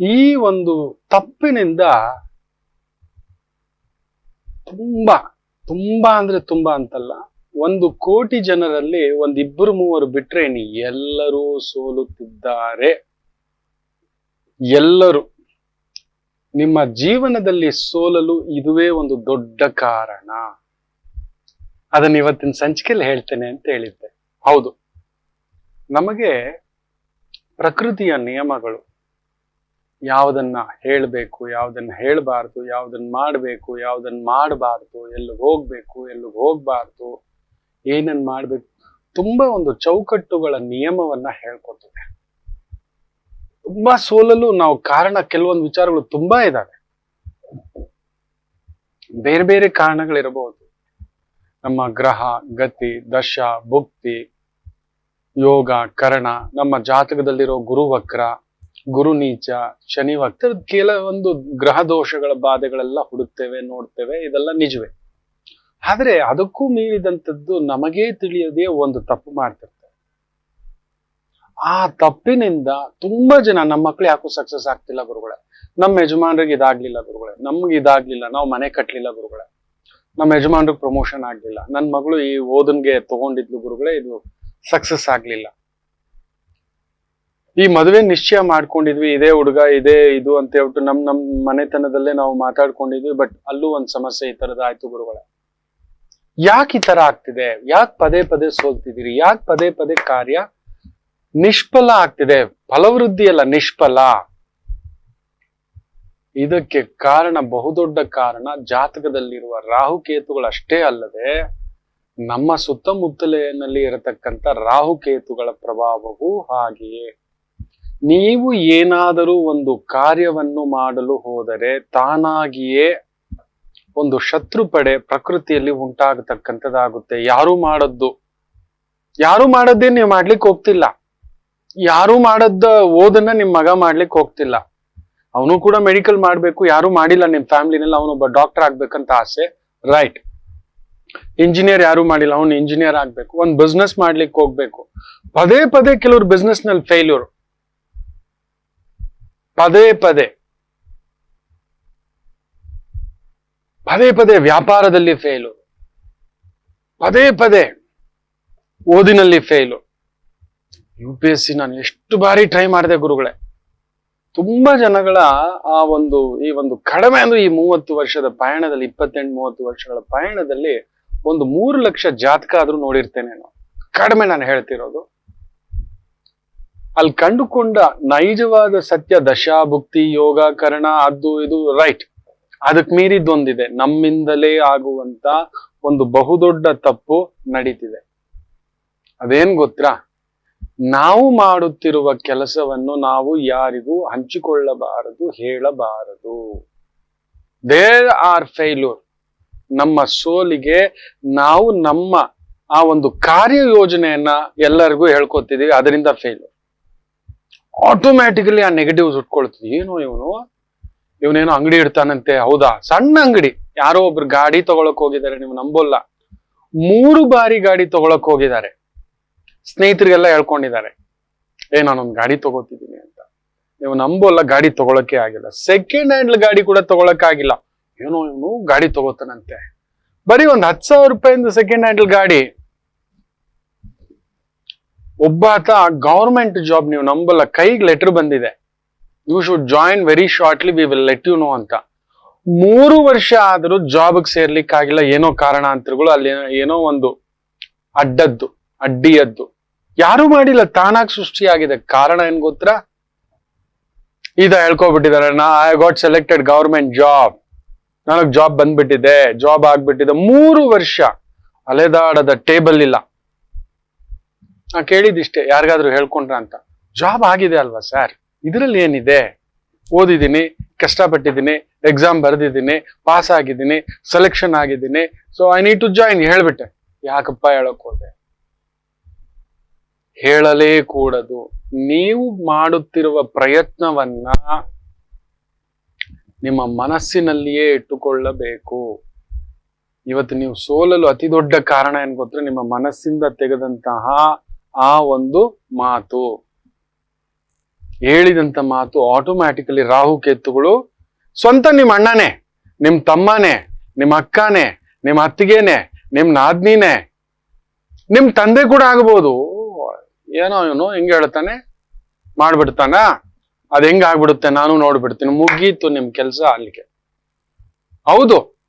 ಈ ಒಂದು ತಪ್ಪಿನಿಂದ ತುಂಬಾ ತುಂಬಾ ಅಂದ್ರೆ ತುಂಬಾ ಅಂತಲ್ಲ, ಒಂದು ಕೋಟಿ ಜನರಲ್ಲಿ ಒಂದ್ ಇಬ್ಬರು ಮೂವರು ಬಿಟ್ರೆ ನೀ ಎಲ್ಲರೂ ಸೋಲುತ್ತಿದ್ದಾರೆ. ಎಲ್ಲರೂ. ನಿಮ್ಮ ಜೀವನದಲ್ಲಿ ಸೋಲಲು ಇದುವೇ ಒಂದು ದೊಡ್ಡ ಕಾರಣ. ಅದನ್ನ ಇವತ್ತಿನ ಸಂಚಿಕೆಯಲ್ಲಿ ಹೇಳ್ತೇನೆ ಅಂತ ಹೇಳಿದ್ದೆ. ಹೌದು. ನಮಗೆ ಪ್ರಕೃತಿಯ ನಿಯಮಗಳು ಯಾವುದನ್ನ ಹೇಳಬೇಕು, ಯಾವುದನ್ನ ಹೇಳಬಾರ್ದು, ಯಾವುದನ್ನ ಮಾಡಬೇಕು, ಯಾವುದನ್ನ ಮಾಡಬಾರ್ದು, ಎಲ್ಲಿ ಹೋಗ್ಬೇಕು, ಎಲ್ಲಿ ಹೋಗ್ಬಾರ್ದು ಏನನ್ನ ಮಾಡ್ಬೇಕು, ತುಂಬಾ ಒಂದು ಚೌಕಟ್ಟುಗಳ ನಿಯಮವನ್ನ ಹೇಳ್ಕೊಟ್ಟಿದೆ ತುಂಬಾ ಸೋಲಲು ನಾವು ಕಾರಣ ಕೆಲವೊಂದು ವಿಚಾರಗಳು ತುಂಬಾ ಇದ್ದಾವೆ ಬೇರೆ ಬೇರೆ ಕಾರಣಗಳಿರಬಹುದು. ನಮ್ಮ ಗ್ರಹ, ಗತಿ, ದಶ, ಭುಕ್ತಿ, ಯೋಗ, ಕರಣ, ನಮ್ಮ ಜಾತಕದಲ್ಲಿರೋ ಗುರುವಕ್ರ ಗುರು ನೀಚ, ಶನಿ ವಕ್ರ ಕೆಲವೊಂದು ಗ್ರಹ ದೋಷಗಳ ಬಾಧೆಗಳೆಲ್ಲ ಹುಡುಕ್ತೇವೆ, ನೋಡ್ತೇವೆ, ಇದೆಲ್ಲ ನಿಜವೇ. ಆದ್ರೆ ಅದಕ್ಕೂ ಮೀರಿದಂಥದ್ದು ನಮಗೇ ತಿಳಿಯದೇ ಒಂದು ತಪ್ಪು ಮಾಡ್ತಿರ್ತಾರೆ ಆ ತಪ್ಪಿನಿಂದ ತುಂಬಾ ಜನ ನಮ್ಮ ಮಕ್ಳು ಯಾಕೂ ಸಕ್ಸಸ್ ಆಗ್ತಿಲ್ಲ ಗುರುಗಳೇ. ನಮ್ಮ ಯಜಮಾನ್ರಿಗೆ ಇದಾಗ್ಲಿಲ್ಲ ಗುರುಗಳೇ. ನಮ್ಗೆ ಇದಾಗ್ಲಿಲ್ಲ. ನಾವು ಮನೆ ಕಟ್ಲಿಲ್ಲ ಗುರುಗಳೇ. ನಮ್ಮ ಯಜಮಾನ್ರಿಗೆ ಪ್ರಮೋಷನ್ ಆಗ್ಲಿಲ್ಲ. ನನ್ನ ಮಗಳು ಈ ಓದನ್ಗೆ ತಗೊಂಡಿದ್ಲು ಗುರುಗಳೇ, ಇದು ಸಕ್ಸಸ್ ಆಗ್ಲಿಲ್ಲ. ಈ ಮದುವೆ ನಿಶ್ಚಯ ಮಾಡ್ಕೊಂಡಿದ್ವಿ, ಇದೇ ಹುಡುಗ, ಇದೇ ಇದು ಅಂತ ಹೇಳ್ಬಿಟ್ಟು ನಮ್ ನಮ್ ಮನೆತನದಲ್ಲೇ ನಾವು ಮಾತಾಡ್ಕೊಂಡಿದ್ವಿ ಬಟ್ ಅಲ್ಲೂ ಒಂದ್ ಸಮಸ್ಯೆ ಈ ತರದ ಆಯ್ತು ಗುರುಗಳ. ಯಾಕೆ ಈ ತರ ಆಗ್ತಿದೆ? ಯಾಕೆ ಪದೇ ಪದೇ ಸೋಲ್ತಿದ್ದೀರಿ? ಯಾಕೆ ಪದೇ ಪದೇ ಕಾರ್ಯ ನಿಷ್ಫಲ ಆಗ್ತಿದೆ? ಫಲವೃದ್ಧಿ ಅಲ್ಲ, ನಿಷ್ಫಲ. ಇದಕ್ಕೆ ಕಾರಣ, ಬಹುದೊಡ್ಡ ಕಾರಣ ಜಾತಕದಲ್ಲಿರುವ ರಾಹುಕೇತುಗಳಷ್ಟೇ ಅಲ್ಲದೆ, ನಮ್ಮ ಸುತ್ತಮುತ್ತಲಿನಲ್ಲಿ ಇರತಕ್ಕಂಥ ರಾಹುಕೇತುಗಳ ಪ್ರಭಾವವೂ ಹಾಗೆಯೇ. ನೀವು ಏನಾದರೂ ಒಂದು ಕಾರ್ಯವನ್ನು ಮಾಡಲು ಹೋದರೆ ತಾನಾಗಿಯೇ ಒಂದು ಶತ್ರು ಪಡೆ ಪ್ರಕೃತಿಯಲ್ಲಿ ಉಂಟಾಗತಕ್ಕಂಥದ್ದಾಗುತ್ತೆ. ಯಾರು ಮಾಡದ್ದು, ಯಾರು ಮಾಡದ್ದೇ ನೀವು ಮಾಡ್ಲಿಕ್ಕೆ ಹೋಗ್ತಿಲ್ಲ. ಯಾರು ಮಾಡದ್ದ ಓದನ್ನ ನಿಮ್ ಮಗ ಮಾಡ್ಲಿಕ್ಕೆ ಹೋಗ್ತಿಲ್ಲ. ಅವನು ಕೂಡ ಮೆಡಿಕಲ್ ಮಾಡ್ಬೇಕು, ಯಾರು ಮಾಡಿಲ್ಲ. ನಿಮ್ ಫ್ಯಾಮಿಲಿನಲ್ಲಿ ಅವನೊಬ್ಬ ಡಾಕ್ಟರ್ ಆಗ್ಬೇಕಂತ ಆಸೆ ರೈಟ್ ಇಂಜಿನಿಯರ್ ಯಾರು ಮಾಡಿಲ್ಲ, ಅವನು ಇಂಜಿನಿಯರ್ ಆಗ್ಬೇಕು. ಒಂದ್ ಬಿಸ್ನೆಸ್ ಮಾಡ್ಲಿಕ್ಕೆ ಹೋಗ್ಬೇಕು. ಪದೇ ಪದೇ ಕೆಲವ್ರು ಬಿಸ್ನೆಸ್ನಲ್ಲಿ ಫೇಲ್ಯೂರ್ ಪದೇ ಪದೇ ಪದೇ ಪದೇ ವ್ಯಾಪಾರದಲ್ಲಿ ಫೇಲು ಪದೇ ಪದೇ ಓದಿನಲ್ಲಿ fail U P S C ನಾನು ಎಷ್ಟು ಬಾರಿ ಟ್ರೈ ಮಾಡಿದೆ ಗುರುಗಳೇ. ತುಂಬಾ ಜನಗಳ ಆ ಒಂದು, ಈ ಒಂದು ಕಡಿಮೆ ಅಂದ್ರೆ ಈ ಮೂವತ್ತು ವರ್ಷದ ಪಯಣದಲ್ಲಿ, ಇಪ್ಪತ್ತೆಂಟು, ಮೂವತ್ತು ವರ್ಷಗಳ ಪಯಣದಲ್ಲಿ ಒಂದು ಮೂರು ಲಕ್ಷ ಜಾತಕ ಆದ್ರೂ ನೋಡಿರ್ತೇನೆ ನಾನು. ಕಡಿಮೆ ನಾನು ಹೇಳ್ತಿರೋದು. ಅಲ್ಲಿ ಕಂಡುಕೊಂಡ ನೈಜವಾದ ಸತ್ಯ ದಶಾಭುಕ್ತಿ ಯೋಗ, ಕರ್ಣ, ಅದು, ಇದು ರೈಟ್ ಅದಕ್ಕೆ ಮೀರಿದ್ದೊಂದಿದೆ. ನಮ್ಮಿಂದಲೇ ಆಗುವಂತ ಒಂದು ಬಹುದೊಡ್ಡ ತಪ್ಪು ನಡೀತಿದೆ. ಅದೇನ್ ಗೊತ್ತಾ? ನಾವು ಮಾಡುತ್ತಿರುವ ಕೆಲಸವನ್ನು ನಾವು ಯಾರಿಗೂ ಹಂಚಿಕೊಳ್ಳಬಾರದು, ಹೇಳಬಾರದು. ದೇರ್ ಆರ್ ಫೇಲ್ಯೂರ್ ನಮ್ಮ ಸೋಲಿಗೆ ನಾವು ನಮ್ಮ ಆ ಒಂದು ಕಾರ್ಯ ಯೋಜನೆಯನ್ನ ಎಲ್ಲರಿಗೂ ಹೇಳ್ಕೊತಿದೀವಿ, ಅದರಿಂದ ಫೇಲ್ಯೂರ್ ಆಟೋಮ್ಯಾಟಿಕಲಿ ಆ ನೆಗೆಟಿವ್ಸ್ ಉಟ್ಕೊಳ್ತದೆ ಏನು ಇವನು? ಇವನೇನೋ ಅಂಗಡಿ ಇಡ್ತಾನಂತೆ. ಹೌದಾ? ಸಣ್ಣ ಅಂಗಡಿ. ಯಾರೋ ಒಬ್ರು ಗಾಡಿ ತಗೊಳಕ್ ಹೋಗಿದ್ದಾರೆ, ನೀವು ನಂಬೋಲ್ಲ. ಮೂರು ಬಾರಿ ಗಾಡಿ ತಗೊಳಕ್ ಹೋಗಿದ್ದಾರೆ. ಸ್ನೇಹಿತರಿಗೆಲ್ಲ ಹೇಳ್ಕೊಂಡಿದ್ದಾರೆ. ಏ, ನಾನೊಂದು ಗಾಡಿ ತಗೋತಿದ್ದೀನಿ ಅಂತ. ನೀವು ನಂಬೋಲ್ಲ, ಗಾಡಿ ತಗೊಳಕ್ಕೆ ಆಗಿಲ್ಲ. ಸೆಕೆಂಡ್ ಹ್ಯಾಂಡ್ ಗಾಡಿ ಕೂಡ ತಗೊಳಕ್ ಆಗಿಲ್ಲ. ಏನೋ ಇವನು ಗಾಡಿ ತಗೋತಾನಂತೆ. ಬರೀ ಒಂದ್ ಹತ್ತು ಸಾವಿರ ರೂಪಾಯಿಂದ ಸೆಕೆಂಡ್ ಹ್ಯಾಂಡಲ್ ಗಾಡಿ. ಒಬ್ಬ ಆತ ಗವರ್ಮೆಂಟ್ ಜಾಬ್ ನೀವು ನಂಬಲ್ಲ, ಕೈಗೆ ಲೆಟರ್ ಬಂದಿದೆ. You should join very shortly we will let you know ಅಂತ. ಮೂರು ವರ್ಷ ಆದರೂ ಜಾಬ್ಗೆ ಸೇರ್ಲಿಕ್ಕಾಗಿಲ್ಲ, ಏನೋ ಕಾರಣಾಂತರಗಳು ಅಲ್ಲಿ ಏನೋ ಒಂದು ಅಡ್ಡದ್ದು, ಅಡ್ಡಿಯದ್ದು. ಯಾರು ಮಾಡಿಲ್ಲ, ತಾನಾಗ್ ಸೃಷ್ಟಿಯಾಗಿದೆ. ಕಾರಣ ಏನ್ ಗೊತ್ತಾ? ಇದ ಹೇಳ್ಕೊಬಿಟ್ಟಿದ್ದಾರೆ, ನಾ I got selected government job ನನಗ್ ಜಾಬ್ ಬಂದ್ಬಿಟ್ಟಿದೆ ಜಾಬ್ ಆಗ್ಬಿಟ್ಟಿದೆ. ಮೂರು ವರ್ಷ ಅಲೆದಾಡದ ಟೇಬಲ್ ಇಲ್ಲ. ನಾ ಕೇಳಿದಿಷ್ಟೇ ಯಾರಿಗಾದ್ರೂ ಹೇಳ್ಕೊಂಡ್ರ ಅಂತ. ಜಾಬ್ ಆಗಿದೆ ಅಲ್ವಾ ಸರ್ ಇದರಲ್ಲಿ ಏನಿದೆ? ಓದಿದ್ದೀನಿ, ಕಷ್ಟಪಟ್ಟಿದ್ದೀನಿ ಎಕ್ಸಾಮ್ ಬರೆದಿದ್ದೀನಿ ಪಾಸ್ ಆಗಿದ್ದೀನಿ ಸೆಲೆಕ್ಷನ್ ಆಗಿದ್ದೀನಿ. So I need to join ಹೇಳ್ಬಿಟ್ಟೆ. ಯಾಕಪ್ಪ ಹೇಳಕ್ ಹೋದೆ? ಹೇಳಲೇ ಕೂಡದು. ನೀವು ಮಾಡುತ್ತಿರುವ ಪ್ರಯತ್ನವನ್ನ ನಿಮ್ಮ ಮನಸ್ಸಿನಲ್ಲಿಯೇ ಇಟ್ಟುಕೊಳ್ಳಬೇಕು. ಇವತ್ತು ನೀವು ಸೋಲಲು ಅತಿ ದೊಡ್ಡ ಕಾರಣ ಏನ್ ಗೊತ್ತಾ? ನಿಮ್ಮ ಮನಸ್ಸಿಂದ ತೆಗೆದಂತಹ ಆ ಒಂದು ಮಾತು. ಹೇಳಿದಂತ ಮಾತು ಆಟೋಮ್ಯಾಟಿಕಲಿ ರಾಹು ಕೇತುಗಳು ಸ್ವಂತ ನಿಮ್ಮ ಅಣ್ಣನೇ ನಿಮ್ ತಮ್ಮನೇ, ನಿಮ್ಮ ಅಕ್ಕನೇ, ನಿಮ್ಮ ಅತ್ತಿಗೆನೆ ನಿಮ್ ನಾದ್ನಿನೇ ನಿಮ್ ತಂದೆ ಕೂಡ ಆಗ್ಬೋದು. ಏನೋ ಇವನು ಹೆಂಗ ಹೇಳ್ತಾನೆ, ಮಾಡ್ಬಿಡ್ತಾನ? ಅದ್ ಹೆಂಗ್ ಆಗ್ಬಿಡುತ್ತೆ? ನಾನು ನೋಡ್ಬಿಡ್ತೀನಿ. ಮುಗೀತು ನಿಮ್ ಕೆಲ್ಸ ಅಲ್ಲಿಗೆ. ಹೌದು.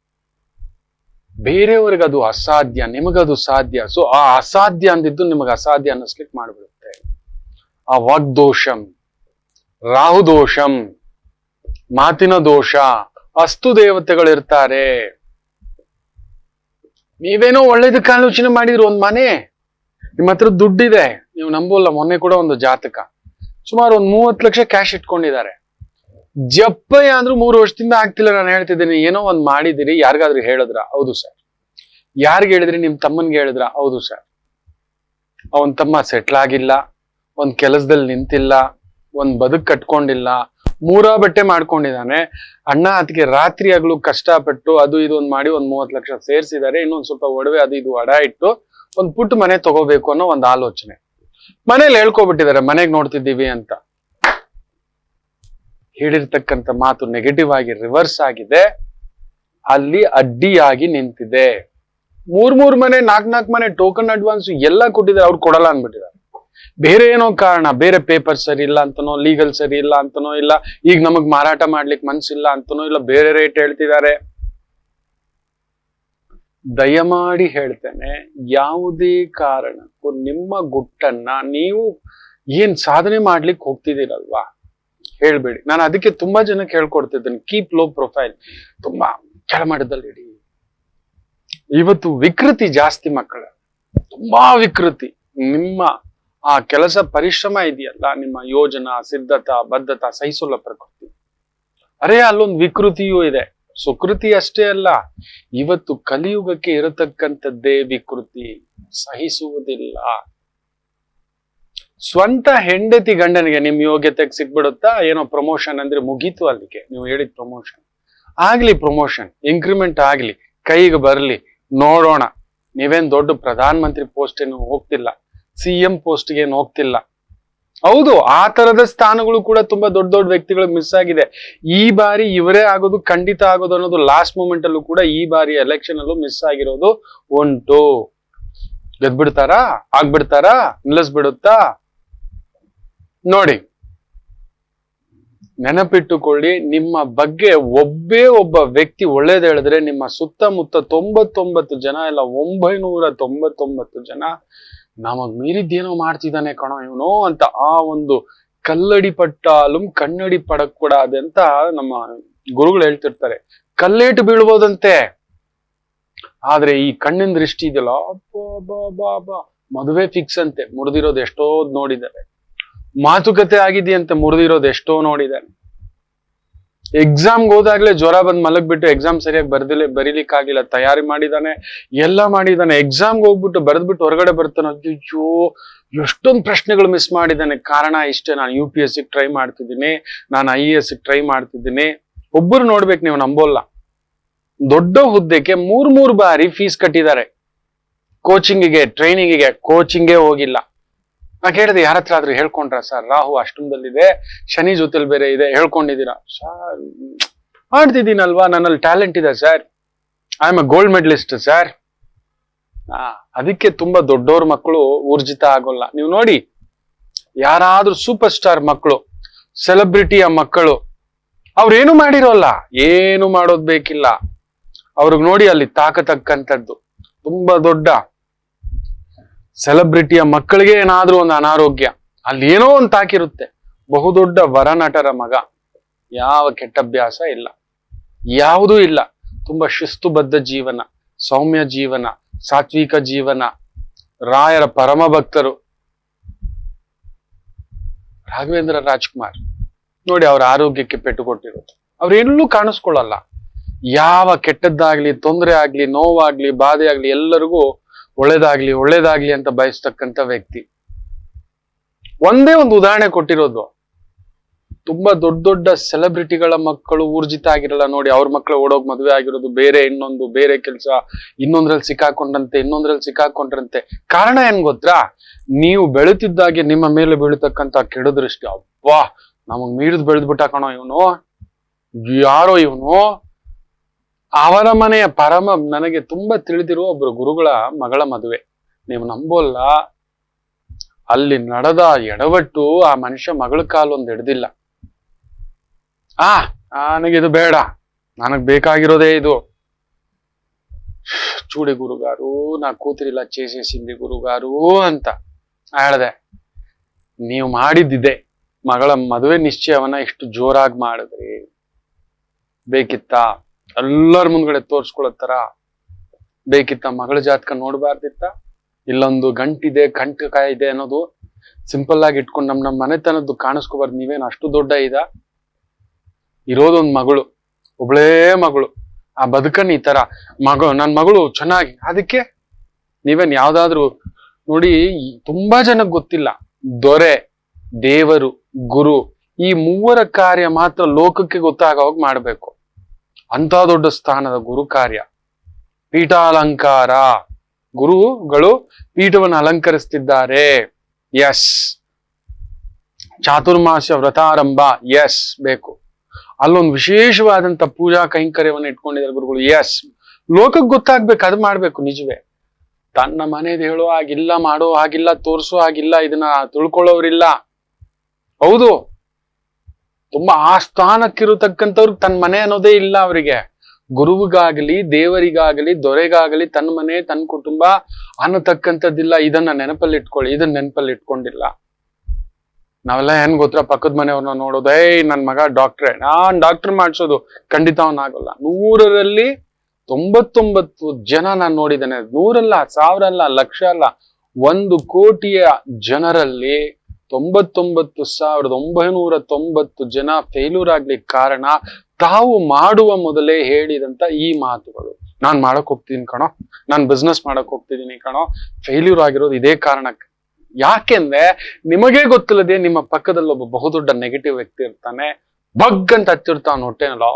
ಬೇರೆಯವ್ರಿಗೆ ಅದು ಅಸಾಧ್ಯ, ನಿಮಗದು ಸಾಧ್ಯ. ಸೊ ಆ ಅಸಾಧ್ಯ ಅಂದಿದ್ದು ನಿಮಗೆ ಅಸಾಧ್ಯ ಅನ್ನಿಸ್ಲಿಕ್ಕೆ ಮಾಡ್ಬಿಡುತ್ತೆ. ಆ ವಾಗ್ದೋಷಂ, ರಾಹುದೋಷಂ, ಮಾತಿನ ದೋಷ, ಅಸ್ತು ದೇವತೆಗಳಿರ್ತಾರೆ. ನೀವೇನೋ ಒಳ್ಳೇದಕ್ಕೆ ಆಲೋಚನೆ ಮಾಡಿದ್ರು ಒಂದ್ ಮನೆ, ನಿಮ್ಮ ಹತ್ರ ದುಡ್ಡಿದೆ. ನೀವು ನಂಬೋಲ್ಲ ಮೊನ್ನೆ ಕೂಡ ಒಂದು ಜಾತಕ. ಸುಮಾರು ಒಂದ್ ಮೂವತ್ತು ಲಕ್ಷ ಕ್ಯಾಶ್ ಇಟ್ಕೊಂಡಿದ್ದಾರೆ. ಜಪ್ಪಯ್ಯ ಅಂದ್ರೂ ಮೂರು ವರ್ಷದಿಂದ ಆಗ್ತಿಲ್ಲ, ನಾನು ಹೇಳ್ತಿದ್ದೀನಿ. ಏನೋ ಒಂದ್ ಮಾಡಿದಿರಿ ಯಾರಿಗಾದ್ರೂ ಹೇಳಿದ್ರ? ಹೌದು ಸರ್. ಯಾರಿಗೆ ಹೇಳಿದ್ರಿ? ನಿಮ್ ತಮ್ಮನ್ಗೆ ಹೇಳಿದ್ರ? ಹೌದು ಸರ್. ಅವನ್ ತಮ್ಮ ಸೆಟ್ಲ್ ಆಗಿಲ್ಲ, ಒಂದ್ ಕೆಲಸದಲ್ಲಿ ನಿಂತಿಲ್ಲ, ಒಂದ್ ಬದುಕ್ ಕಟ್ಕೊಂಡಿಲ್ಲ, ಮೂರ ಬಟ್ಟೆ ಮಾಡ್ಕೊಂಡಿದ್ದಾನೆ. ಅಣ್ಣ ಅದಕ್ಕೆ ರಾತ್ರಿ ಆಗ್ಲು ಕಷ್ಟಪಟ್ಟು ಅದು ಇದು ಒಂದ್ ಮಾಡಿ ಒಂದ್ ಮೂವತ್ ಲಕ್ಷ ಸೇರ್ಸಿದ್ದಾರೆ. ಇನ್ನೊಂದ್ ಸ್ವಲ್ಪ ಒಡವೆ ಅದು ಇದು ಅಡ ಇಟ್ಟು ಒಂದ್ ಪುಟ್ಟ ಮನೆ ತಗೋಬೇಕು ಅನ್ನೋ ಒಂದ್ ಆಲೋಚನೆ. ಮನೇಲಿ ಹೇಳ್ಕೊಬಿಟ್ಟಿದ್ದಾರೆ, ಮನೆಗ್ ನೋಡ್ತಿದ್ದೀವಿ ಅಂತ. ಹೇಳಿರ್ತಕ್ಕಂಥ ಮಾತು ನೆಗೆಟಿವ್ ಆಗಿ ರಿವರ್ಸ್ ಆಗಿದೆ. ಅಲ್ಲಿ ಅಡ್ಡಿಯಾಗಿ ನಿಂತಿದೆ. ಮೂರ್ ಮೂರ್ ಮನೆ ನಾಲ್ಕ್ ನಾಲ್ಕ್ ಮನೆ ಟೋಕನ್ ಅಡ್ವಾನ್ಸ್ ಎಲ್ಲ ಕೊಟ್ಟಿದ್ದಾರೆ, ಅವ್ರು ಕೊಡಲ್ಲ ಅನ್ಬಿಟ್ಟಿದ್ದಾರೆ ಬೇರೆ ಏನೋ ಕಾರಣ, ಬೇರೆ ಪೇಪರ್ ಸರಿ ಇಲ್ಲ ಅಂತನೋ ಲೀಗಲ್ ಸರಿ ಇಲ್ಲ ಅಂತನೋ, ಇಲ್ಲ ಈಗ ನಮಗ್ ಮಾರಾಟ ಮಾಡ್ಲಿಕ್ಕೆ ಮನ್ಸಿಲ್ಲ ಅಂತನೋ, ಇಲ್ಲ ಬೇರೆ ರೇಟ್ ಹೇಳ್ತಿದ್ದಾರೆ. ದಯಮಾಡಿ ಹೇಳ್ತೇನೆ, ಯಾವುದೇ ಕಾರಣಕ್ಕೂ ನಿಮ್ಮ ಗುಟ್ಟನ್ನ ನೀವು ಏನ್ ಸಾಧನೆ ಮಾಡ್ಲಿಕ್ಕೆ ಹೋಗ್ತಿದ್ದೀರಲ್ವಾ? ಹೇಳ್ಬೇಡಿ. ನಾನು ಅದಕ್ಕೆ ತುಂಬಾ ಜನಕ್ಕೆ ಹೇಳ್ಕೊಡ್ತಿದ್ದೇನೆ. ಕೀಪ್ ಲೋ ಪ್ರೊಫೈಲ್ ತುಂಬಾ ಕೆಳಮಟ್ಟದಲ್ಲಿ ಇಡಿ. ಇವತ್ತು ವಿಕೃತಿ ಜಾಸ್ತಿ ಮಕ್ಕಳ. ತುಂಬಾ ವಿಕೃತಿ. ನಿಮ್ಮ ಆ ಕೆಲಸ ಪರಿಶ್ರಮ ಇದೆಯಲ್ಲ, ನಿಮ್ಮ ಯೋಜನಾ, ಸಿದ್ಧತಾ, ಬದ್ಧತಾ ಸಹಿಸೋಲ್ಲ ಪ್ರಕೃತಿ. ಅರೆ, ಅಲ್ಲೊಂದು ವಿಕೃತಿಯೂ ಇದೆ. ಸುಕೃತಿ ಅಷ್ಟೇ ಅಲ್ಲ, ಇವತ್ತು ಕಲಿಯುಗಕ್ಕೆ ಇರತಕ್ಕಂಥದ್ದೇ ವಿಕೃತಿ. ಸಹಿಸುವುದಿಲ್ಲ. ಸ್ವಂತ ಹೆಂಡತಿ ಗಂಡನಿಗೆ ನಿಮ್ ಯೋಗ್ಯತೆಗೆ ಸಿಗ್ಬಿಡುತ್ತಾ ಏನೋ ಪ್ರಮೋಷನ್ ಅಂದ್ರೆ ಮುಗೀತು ಅಲ್ಲಿಗೆ. ನೀವು ಹೇಳಿದ ಪ್ರಮೋಷನ್ ಆಗ್ಲಿ ಪ್ರಮೋಷನ್ ಇನ್ಕ್ರಿಮೆಂಟ್ ಆಗ್ಲಿ, ಕೈಗೆ ಬರ್ಲಿ, ನೋಡೋಣ. ನೀವೇನ್ ದೊಡ್ಡ ಪ್ರಧಾನ ಮಂತ್ರಿ ಪೋಸ್ಟ್ ಏನು ಹೋಗ್ತಿಲ್ಲ ಸಿ ಎಂ ಪೋಸ್ಟ್ಗೆ ಏನು ಹೋಗ್ತಿಲ್ಲ. ಹೌದು, ಆ ತರದ ಸ್ಥಾನಗಳು ಕೂಡ ತುಂಬಾ ದೊಡ್ಡ ದೊಡ್ಡ ವ್ಯಕ್ತಿಗಳು ಮಿಸ್ ಆಗಿದೆ. ಈ ಬಾರಿ ಇವರೇ ಆಗೋದು ಖಂಡಿತ ಆಗೋದು ಅನ್ನೋದು ಲಾಸ್ಟ್ ಮೂಮೆಂಟ್ ಅಲ್ಲೂ ಕೂಡ ಈ ಬಾರಿ ಎಲೆಕ್ಷನ್ ಅಲ್ಲೂ ಮಿಸ್ ಆಗಿರೋದು ಉಂಟು. ಗೆದ್ಬಿಡ್ತಾರಾ? ಆಗ್ಬಿಡ್ತಾರಾ? ನಿಲ್ಲಿಸ್ಬಿಡುತ್ತಾ? ನೋಡಿ, ನೆನಪಿಟ್ಟುಕೊಳ್ಳಿ, ನಿಮ್ಮ ಬಗ್ಗೆ ಒಬ್ಬೇ ಒಬ್ಬ ವ್ಯಕ್ತಿ ಒಳ್ಳೇದು ಹೇಳಿದ್ರೆ ನಿಮ್ಮ ಸುತ್ತಮುತ್ತ ತೊಂಬತ್ತೊಂಬತ್ತು ಜನ ಇಲ್ಲ, ಒಂಬೈನೂರ ತೊಂಬತ್ತೊಂಬತ್ತು ಜನ ನಮಗ್ ಮೀರಿದ್ದೇನೋ ಮಾಡ್ತಿದ್ದಾನೆ ಕಣೋ ಇವನು ಅಂತ ಆ ಒಂದು ಕಲ್ಲಡಿ ಪಟ್ಟಾಲು ಕನ್ನಡಿ ಪಡக்கூಡದೆ ಅಂತ ನಮ್ಮ ಗುರುಗಳು ಹೇಳ್ತಿರ್ತಾರೆ. ಕಲ್ಲೇಟು ಬೀಳ್ಬೋದಂತೆ. ಆದ್ರೆ ಈ ಕಣ್ಣಿನ ದೃಷ್ಟಿ ಇದೆಯಲ್ಲ ಬಾ ಮದುವೆ ಫಿಕ್ಸ್ ಅಂತೆ. ಮುರಿದಿರೋದು ಎಷ್ಟೋದ್ ನೋಡಿದ್ದಾರೆ. ಮಾತುಕತೆ ಆಗಿದೆಯಂತೆ ಮುರಿದಿರೋದು ಎಷ್ಟೋ ನೋಡಿದ್ದಾನೆ ಎಕ್ಸಾಮ್ಗೆ ಹೋದಾಗ್ಲೇ ಜ್ವರ ಬಂದ್ ಮಲಗ್ಬಿಟ್ಟು ಎಕ್ಸಾಮ್ ಸರಿಯಾಗಿ ಬರ್ದಿಲ್ಲ, ಬರೀಲಿಕ್ಕಾಗಿಲ್ಲ, ತಯಾರಿ ಮಾಡಿದಾನೆ, ಎಲ್ಲ ಮಾಡಿದಾನೆ ಎಕ್ಸಾಮ್ಗೆ ಹೋಗ್ಬಿಟ್ಟು ಬರೆದ್ಬಿಟ್ಟು ಹೊರಗಡೆ ಬರ್ತಾನೆ. ಅಯ್ಯೋ ಎಷ್ಟೊಂದು ಪ್ರಶ್ನೆಗಳು ಮಿಸ್ ಮಾಡಿದ್ದಾನೆ. ಕಾರಣ ಇಷ್ಟೇ, ನಾನು U P S C try ಮಾಡ್ತಿದ್ದೀನಿ, ನಾನು ಐ ಎ ಎಸ್ ಟ್ರೈ ಮಾಡ್ತಿದ್ದೀನಿ. ಒಬ್ಬರು ನೋಡ್ಬೇಕು ನೀವು, ನಂಬೋಲ್ಲ. ದೊಡ್ಡ ಹುದ್ದೆಗೆ ಮೂರ್ ಮೂರು ಬಾರಿ ಫೀಸ್ ಕಟ್ಟಿದ್ದಾರೆ. ಕೋಚಿಂಗಿಗೆ ಟ್ರೈನಿಂಗಿಗೆ ಕೋಚಿಂಗೇ ಹೋಗಿಲ್ಲ. ನಾ ಕೇಳಿದೆ ಯಾರ ಹತ್ರ ಆದ್ರೂ ಹೇಳ್ಕೊಂಡ್ರ ಸರ್? ರಾಹು ಅಷ್ಟಮದಲ್ಲಿದೆ ಶನಿ ಜೊತೆಲಿ ಬೇರೆ ಇದೆ, ಹೇಳ್ಕೊಂಡಿದ್ದೀರಾ? ಸರ್, ಮಾಡ್ತಿದ್ದೀನಲ್ವಾ? ನನ್ನಲ್ಲಿ ಟ್ಯಾಲೆಂಟ್ ಇದೆ sir. I am a gold medalist sir ಅದಕ್ಕೆ ತುಂಬಾ ದೊಡ್ಡವ್ರ ಮಕ್ಕಳು ಊರ್ಜಿತ ಆಗೋಲ್ಲ. ನೀವು ನೋಡಿ, ಯಾರಾದ್ರೂ ಸೂಪರ್ ಸ್ಟಾರ್ ಮಕ್ಕಳು ಸೆಲೆಬ್ರಿಟಿಯ ಮಕ್ಕಳು, ಅವ್ರೇನು ಮಾಡಿರೋಲ್ಲ. ಏನು ಮಾಡೋದ್ ಬೇಕಿಲ್ಲ. ಅವ್ರಿಗೆ ನೋಡಿ ಅಲ್ಲಿ ತಾಕತಕ್ಕಂಥದ್ದು. ತುಂಬಾ ದೊಡ್ಡ ಸೆಲೆಬ್ರಿಟಿಯ ಮಕ್ಕಳಿಗೆ ಏನಾದ್ರೂ ಒಂದು ಅನಾರೋಗ್ಯ, ಅಲ್ಲಿ ಏನೋ ಒಂದು ತಾಕಿರುತ್ತೆ. ಬಹುದೊಡ್ಡ ವರನಟರ ಮಗ. ಯಾವ ಕೆಟ್ಟಭ್ಯಾಸ ಇಲ್ಲ. ಯಾವುದೂ ಇಲ್ಲ. ತುಂಬಾ ಶಿಸ್ತುಬದ್ಧ ಜೀವನ, ಸೌಮ್ಯ ಜೀವನ, ಸಾತ್ವಿಕ ಜೀವನ, ರಾಯರ ಪರಮ ಭಕ್ತರು. ರಾಘವೇಂದ್ರ ರಾಜ್ಕುಮಾರ್, ನೋಡಿ ಅವ್ರ ಆರೋಗ್ಯಕ್ಕೆ ಪೆಟ್ಟು ಕೊಟ್ಟಿರೋದು. ಅವ್ರು ಎಲ್ಲೂ ಕಾಣಿಸ್ಕೊಳ್ಳಲ್ಲ. ಯಾವ ಕೆಟ್ಟದ್ದಾಗ್ಲಿ, ತೊಂದರೆ ಆಗ್ಲಿ, ನೋವಾಗ್ಲಿ ಬಾಧೆ ಆಗ್ಲಿ ಎಲ್ಲರಿಗೂ ಒಳ್ಳೇದಾಗ್ಲಿ ಒಳ್ಳೇದಾಗ್ಲಿ ಅಂತ ಬಯಸ್ತಕ್ಕಂಥ ವ್ಯಕ್ತಿ. ಒಂದೇ ಒಂದು ಉದಾಹರಣೆ ಕೊಟ್ಟಿರೋದು. ತುಂಬಾ ದೊಡ್ಡ ದೊಡ್ಡ ಸೆಲೆಬ್ರಿಟಿಗಳ ಮಕ್ಕಳು ಊರ್ಜಿತ ಆಗಿರಲ್ಲ ನೋಡಿ, ಅವ್ರ ಮಕ್ಕಳು ಓಡೋಗ್ ಮದುವೆ ಆಗಿರೋದು, ಬೇರೆ ಇನ್ನೊಂದು, ಬೇರೆ ಕೆಲಸ, ಇನ್ನೊಂದ್ರಲ್ಲಿ ಸಿಕ್ಕಾಕೊಂಡಂತೆ ಇನ್ನೊಂದ್ರಲ್ಲಿ ಸಿಕ್ಕಾಕೊಂಡ್ರಂತೆ. ಕಾರಣ ಏನ್ ಗೊತ್ತಾ? ನೀವು ಬೆಳೆತಿದ್ದಾಗೆ ನಿಮ್ಮ ಮೇಲೆ ಬೀಳತಕ್ಕಂತ ಕೆಡದೃಷ್ಟಿ ಅಪ್ಪ ನಮಗ್ ಮೀರಿದ್ ಬೆಳೆದ್ಬಿಟ್ಟ ಕಣೋ ಇವನು. ಯಾರೋ ಇವನು. ಅವರ ಮನೆಯ ಪರಮ ನನಗೆ ತುಂಬಾ ತಿಳಿದಿರುವ ಒಬ್ರು ಗುರುಗಳ ಮಗಳ ಮದುವೆ. ನೀವು ನಂಬೋಲ್ಲ. ಅಲ್ಲಿ ನಡೆದ ಎಡವಟ್ಟು ಆ ಮನುಷ್ಯ ಮಗಳ ಕಾಲು ಒಂದು ಹಿಡ್ದಿಲ್ಲ. ಆ, ನನಗಿದು ಬೇಡ. ನನಗ್ ಬೇಕಾಗಿರೋದೇ ಇದು. ಚೂಡಿ ಗುರುಗಾರು, ನಾ ಕೂತಿರಿಲ್ಲ ಚೇಸೇಸಿಂದಿ ಗುರುಗಾರು ಅಂತ ಹೇಳ್ದೆ. ನೀವು ಮಾಡಿದ್ದಿದೆ. ಮಗಳ ಮದುವೆ ನಿಶ್ಚಯವನ್ನ ಇಷ್ಟು ಜೋರಾಗಿ ಮಾಡಿದ್ರಿ. ಬೇಕಿತ್ತ? ಎಲ್ಲರ ಮುಂದ್ಗಡೆ ತೋರ್ಸ್ಕೊಳತ್ತರ ಬೇಕಿತ್ತ ಮಗಳ ಜಾತಕ ನೋಡ್ಬಾರ್ದಿತ್ತ. ಇಲ್ಲೊಂದು ಗಂಟಿದೆ ಕಂಟಕ ಇದೆ ಅನ್ನೋದು ಸಿಂಪಲ್ ಆಗಿ ಇಟ್ಕೊಂಡು ನಮ್ ನಮ್ ಮನೆತನದ್ದು ಕಾಣಿಸ್ಕೋಬಾರ್ದು. ನೀವೇನು ಅಷ್ಟು ದೊಡ್ಡ ಇದ? ಇರೋದೊಂದು ಮಗಳು, ಒಬ್ಳೇ ಮಗಳು. ಆ ಬದುಕನ್ ಈ ತರ. ಮಗ, ನನ್ ಮಗಳು ಚೆನ್ನಾಗಿ. ಅದಕ್ಕೆ ನೀವೇನ್ ಯಾವ್ದಾದ್ರು ನೋಡಿ ತುಂಬಾ ಜನಕ್ಕೆ ಗೊತ್ತಿಲ್ಲ. ದೊರೆ, ದೇವರು, ಗುರು ಈ ಮೂವರ ಕಾರ್ಯ ಮಾತ್ರ ಲೋಕಕ್ಕೆ ಗೊತ್ತಾಗೋವಾಗ ಮಾಡ್ಬೇಕು. ಅಂತ ದೊಡ್ಡ ಸ್ಥಾನದ ಗುರು ಕಾರ್ಯ. ಪೀಠಾಲಂಕಾರ. ಗುರುಗಳು ಪೀಠವನ್ನು ಅಲಂಕರಿಸ್ತಿದ್ದಾರೆ. ಎಸ್ ಚಾತುರ್ಮಾಸ ವ್ರತಾರಂಭ. ಎಸ್ ಬೇಕು. ಅಲ್ಲೊಂದು ವಿಶೇಷವಾದಂತ ಪೂಜಾ ಕೈಂಕರ್ಯವನ್ನು ಇಟ್ಕೊಂಡಿದ್ದಾರೆ ಗುರುಗಳು. ಎಸ್ ಲೋಕಕ್ಕೆ ಗೊತ್ತಾಗ್ಬೇಕು, ಅದು ಮಾಡ್ಬೇಕು ನಿಜವೇ. ತನ್ನ ಮನೇದು ಹೇಳೋ ಹಾಗಿಲ್ಲ, ಮಾಡೋ ಹಾಗಿಲ್ಲ, ತೋರಿಸೋ ಹಾಗಿಲ್ಲ, ಇದನ್ನ ತಿಳ್ಕೊಳ್ಳೋರಿಲ್ಲ. ಹೌದು. ತುಂಬಾ ಆ ಸ್ಥಾನಕ್ಕಿರತಕ್ಕಂಥವ್ರಿಗೆ ತನ್ನ ಮನೆ ಅನ್ನೋದೇ ಇಲ್ಲ ಅವರಿಗೆ. ಗುರುವಿಗಾಗಲಿ, ದೇವರಿಗಾಗಲಿ, ದೊರೆಗಾಗಲಿ ತನ್ನ ಮನೆ ತನ್ನ ಕುಟುಂಬ ಅನ್ನತಕ್ಕಂಥದ್ದಿಲ್ಲ. ಇದನ್ನ ನೆನಪಲ್ಲಿ ಇಟ್ಕೊಳ್ಳಿ ಇದನ್ನ ನೆನಪಲ್ಲಿ ಇಟ್ಕೊಂಡಿಲ್ಲ ನಾವೆಲ್ಲ ಏನ್ ಗೊತ್ತಾ ಪಕ್ಕದ ಮನೆಯವ್ರನ್ನ ನೋಡೋದು, ಏಯ್, ನನ್ ಮಗ ಡಾಕ್ಟ್ರೆ, ನಾನ್ ಡಾಕ್ಟರ್ ಮಾಡಿಸೋದು. ಖಂಡಿತ ಅವನಾಗಲ್ಲ ನೂರರಲ್ಲಿ ತೊಂಬತ್ತೊಂಬತ್ತು ಜನ ನಾನು ನೋಡಿದ್ದೇನೆ. ನೂರಲ್ಲ ಸಾವಿರ ಅಲ್ಲ ಲಕ್ಷ ಅಲ್ಲ, ಒಂದು ಕೋಟಿಯ ಜನರಲ್ಲಿ ತೊಂಬತ್ತೊಂಬತ್ತು ಸಾವಿರದ ಒಂಬೈನೂರ ತೊಂಬತ್ತು ಜನ ಫೇಲ್ಯೂರ್ ಆಗ್ಲಿಕ್ಕೆ ಕಾರಣ ತಾವು ಮಾಡುವ ಮೊದಲೇ ಹೇಳಿದಂತ ಈ ಮಾತುಗಳು. ನಾನ್ ಮಾಡಕ್ ಹೋಗ್ತೀನಿ ಕಣೋ. ನಾನ್ ಬಿಸ್ನೆಸ್ ಮಾಡಕ್ ಹೋಗ್ತಿದ್ದೀನಿ ಕಣೋ. ಫೇಲ್ಯೂರ್ ಆಗಿರೋದು ಇದೇ ಕಾರಣಕ್ಕೆ. ಯಾಕೆಂದ್ರೆ ನಿಮಗೇ ಗೊತ್ತಿಲ್ಲದೆ ನಿಮ್ಮ ಪಕ್ಕದಲ್ಲಿ ಒಬ್ಬ ಬಹುದೊಡ್ಡ ನೆಗೆಟಿವ್ ವ್ಯಕ್ತಿ ಇರ್ತಾನೆ. ಬಗ್ ಅಂತ ಹತ್ತಿರ್ತಾವ ಹೊಟ್ಟೆನಲ್ಲ.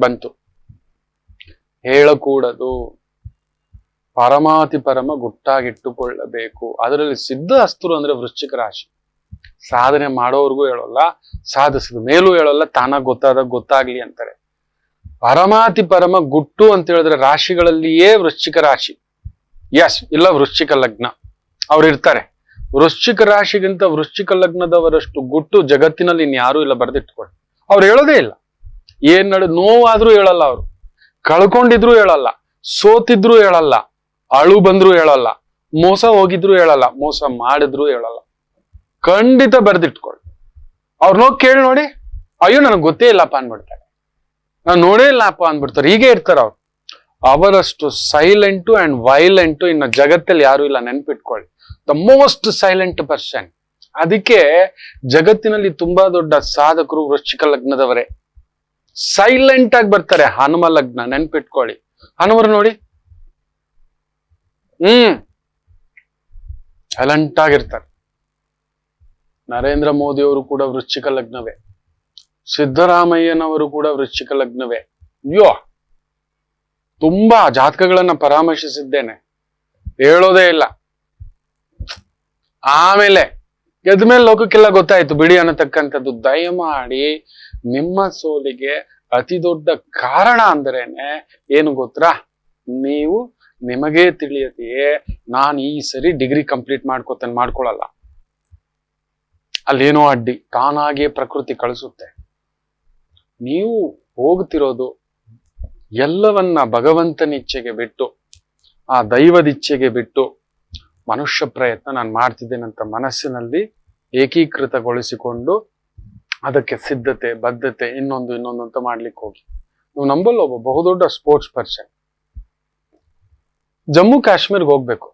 ಬಂತು. ಹೇಳಕೂಡದು. ಪರಮಾತಿ ಪರಮ ಗುಟ್ಟಾಗಿಟ್ಟುಕೊಳ್ಳಬೇಕು. ಅದರಲ್ಲಿ ಸಿದ್ಧ ಅಸ್ತ್ರ ಅಂದ್ರೆ ವೃಶ್ಚಿಕ ರಾಶಿ. ಸಾಧನೆ ಮಾಡೋರ್ಗೂ ಹೇಳೋಲ್ಲ, ಸಾಧಿಸಿದ ಮೇಲೂ ಹೇಳೋಲ್ಲ, ತಾನಾಗ ಗೊತ್ತಾದ ಗೊತ್ತಾಗ್ಲಿ ಅಂತಾರೆ. ಪರಮಾತಿ ಪರಮ ಗುಟ್ಟು ಅಂತ ಹೇಳಿದ್ರೆ ರಾಶಿಗಳಲ್ಲಿಯೇ ವೃಶ್ಚಿಕ ರಾಶಿ. ಎಸ್ ಇಲ್ಲ ವೃಶ್ಚಿಕ ಲಗ್ನ. ಅವ್ರು ಇರ್ತಾರೆ ವೃಶ್ಚಿಕ ರಾಶಿಗಿಂತ ವೃಶ್ಚಿಕ ಲಗ್ನದವರಷ್ಟು ಗುಟ್ಟು ಜಗತ್ತಿನಲ್ಲಿ ಇನ್ಯಾರೂ ಇಲ್ಲ ಬರ್ದಿಟ್ಕೊಳ್ಳಿ. ಅವ್ರು ಹೇಳೋದೇ ಇಲ್ಲ. ಏನ್ ನಡೆ ನೋವಾದ್ರೂ ಹೇಳಲ್ಲ ಅವ್ರು. ಕಳ್ಕೊಂಡಿದ್ರು ಹೇಳಲ್ಲ. ಸೋತಿದ್ರು ಹೇಳಲ್ಲ. ಅಳು ಬಂದ್ರು ಹೇಳಲ್ಲ, ಮೋಸ ಹೋಗಿದ್ರು ಹೇಳಲ್ಲ, ಮೋಸ ಮಾಡಿದ್ರು ಹೇಳಲ್ಲ. ಖಂಡಿತ ಬರ್ದಿಟ್ಕೊಳ್ಳಿ ಅವ್ರನ್ನ ಹೋಗಿ ಕೇಳಿ ನೋಡಿ, ಅಯ್ಯೋ ನನಗೆ ಗೊತ್ತೇ ಇಲ್ಲಪ್ಪ ಅನ್ಬಿಡ್ತಾರೆ ನಾನು ನೋಡೇ ಇಲ್ಲಪ್ಪ ಅನ್ಬಿಡ್ತಾರೆ ಹೀಗೆ ಇರ್ತಾರ ಅವ್ರು. ಅವರಷ್ಟು ಸೈಲೆಂಟು ಅಂಡ್ ವೈಲೆಂಟು ಇನ್ನು ಜಗತ್ತಲ್ಲಿ ಯಾರು ಇಲ್ಲ ನೆನ್ಪಿಟ್ಕೊಳ್ಳಿ ದ ಮೋಸ್ಟ್ ಸೈಲೆಂಟ್ ಪರ್ಸನ್. ಅದಕ್ಕೆ ಜಗತ್ತಿನಲ್ಲಿ ತುಂಬಾ ದೊಡ್ಡ ಸಾಧಕರು ವೃಶ್ಚಿಕ ಲಗ್ನದವರೇ. ಸೈಲೆಂಟ್ ಆಗಿ ಬರ್ತಾರೆ ಹನುಮ ಲಗ್ನ ನೆನ್ಪಿಟ್ಕೊಳ್ಳಿ ಹನುಮರು ನೋಡಿ ಹ್ಮ್. ಸೈಲೆಂಟ್ ಆಗಿರ್ತಾರೆ. ನರೇಂದ್ರ ಮೋದಿ ಅವರು ಕೂಡ ವೃಶ್ಚಿಕ ಲಗ್ನವೇ. ಸಿದ್ದರಾಮಯ್ಯನವರು ಕೂಡ ವೃಶ್ಚಿಕ ಲಗ್ನವೇ. ಅಯ್ಯೋ! ತುಂಬಾ ಜಾತಕಗಳನ್ನ ಪರಾಮರ್ಶಿಸಿದ್ದೇನೆ. ಹೇಳೋದೇ ಇಲ್ಲ. ಆಮೇಲೆ ಎದ್ಮೇಲೆ ಲೋಕಕ್ಕೆಲ್ಲ ಗೊತ್ತಾಯ್ತು, ಬಿಡಿ ಅನ್ನತಕ್ಕಂಥದ್ದು ದಯಮಾಡಿ ನಿಮ್ಮ ಸೋಲಿಗೆ ಅತಿ ದೊಡ್ಡ ಕಾರಣ ಅಂದ್ರೇನೆ, ಏನು ಗೊತ್ತಾ? ನೀವು ನಿಮಗೇ ತಿಳಿಯದೆಯೇ ನಾನು ಈ ಸರಿ ಡಿಗ್ರಿ ಕಂಪ್ಲೀಟ್ ಮಾಡ್ಕೋತೇನೆ ಮಾಡ್ಕೊಳಲ್ಲ. ಅಲ್ಲೇನೋ ಅಡ್ಡಿ, ತಾನಾಗೆ ಪ್ರಕೃತಿ ಕಳಿಸುತ್ತೆ. ನೀವು ಹೋಗ್ತಿರೋದು ಎಲ್ಲವನ್ನ ಭಗವಂತನಿಚ್ಛೆಗೆ ಬಿಟ್ಟು, ಆ ದೈವದಿಚ್ಛೆಗೆ ಬಿಟ್ಟು ಮನುಷ್ಯ ಪ್ರಯತ್ನ ನಾನು ಮಾಡ್ತಿದ್ದೇನಂತ ಮನಸ್ಸಿನಲ್ಲಿ ಏಕೀಕೃತಗೊಳಿಸಿಕೊಂಡು ಅದಕ್ಕೆ ಸಿದ್ಧತೆ, ಬದ್ಧತೆ ಇನ್ನೊಂದು ಇನ್ನೊಂದು ಅಂತ ಮಾಡ್ಲಿಕ್ಕೆ ಹೋಗಿ ನೀವು ನಂಬಲ್ಲ ಒಬ್ಬ ಬಹುದೊಡ್ಡ ಸ್ಪೋರ್ಟ್ಸ್ ಪರ್ಸನ್ ಜಮ್ಮು ಕಾಶ್ಮೀರ್ಗೆ ಹೋಗ್ಬೇಕು.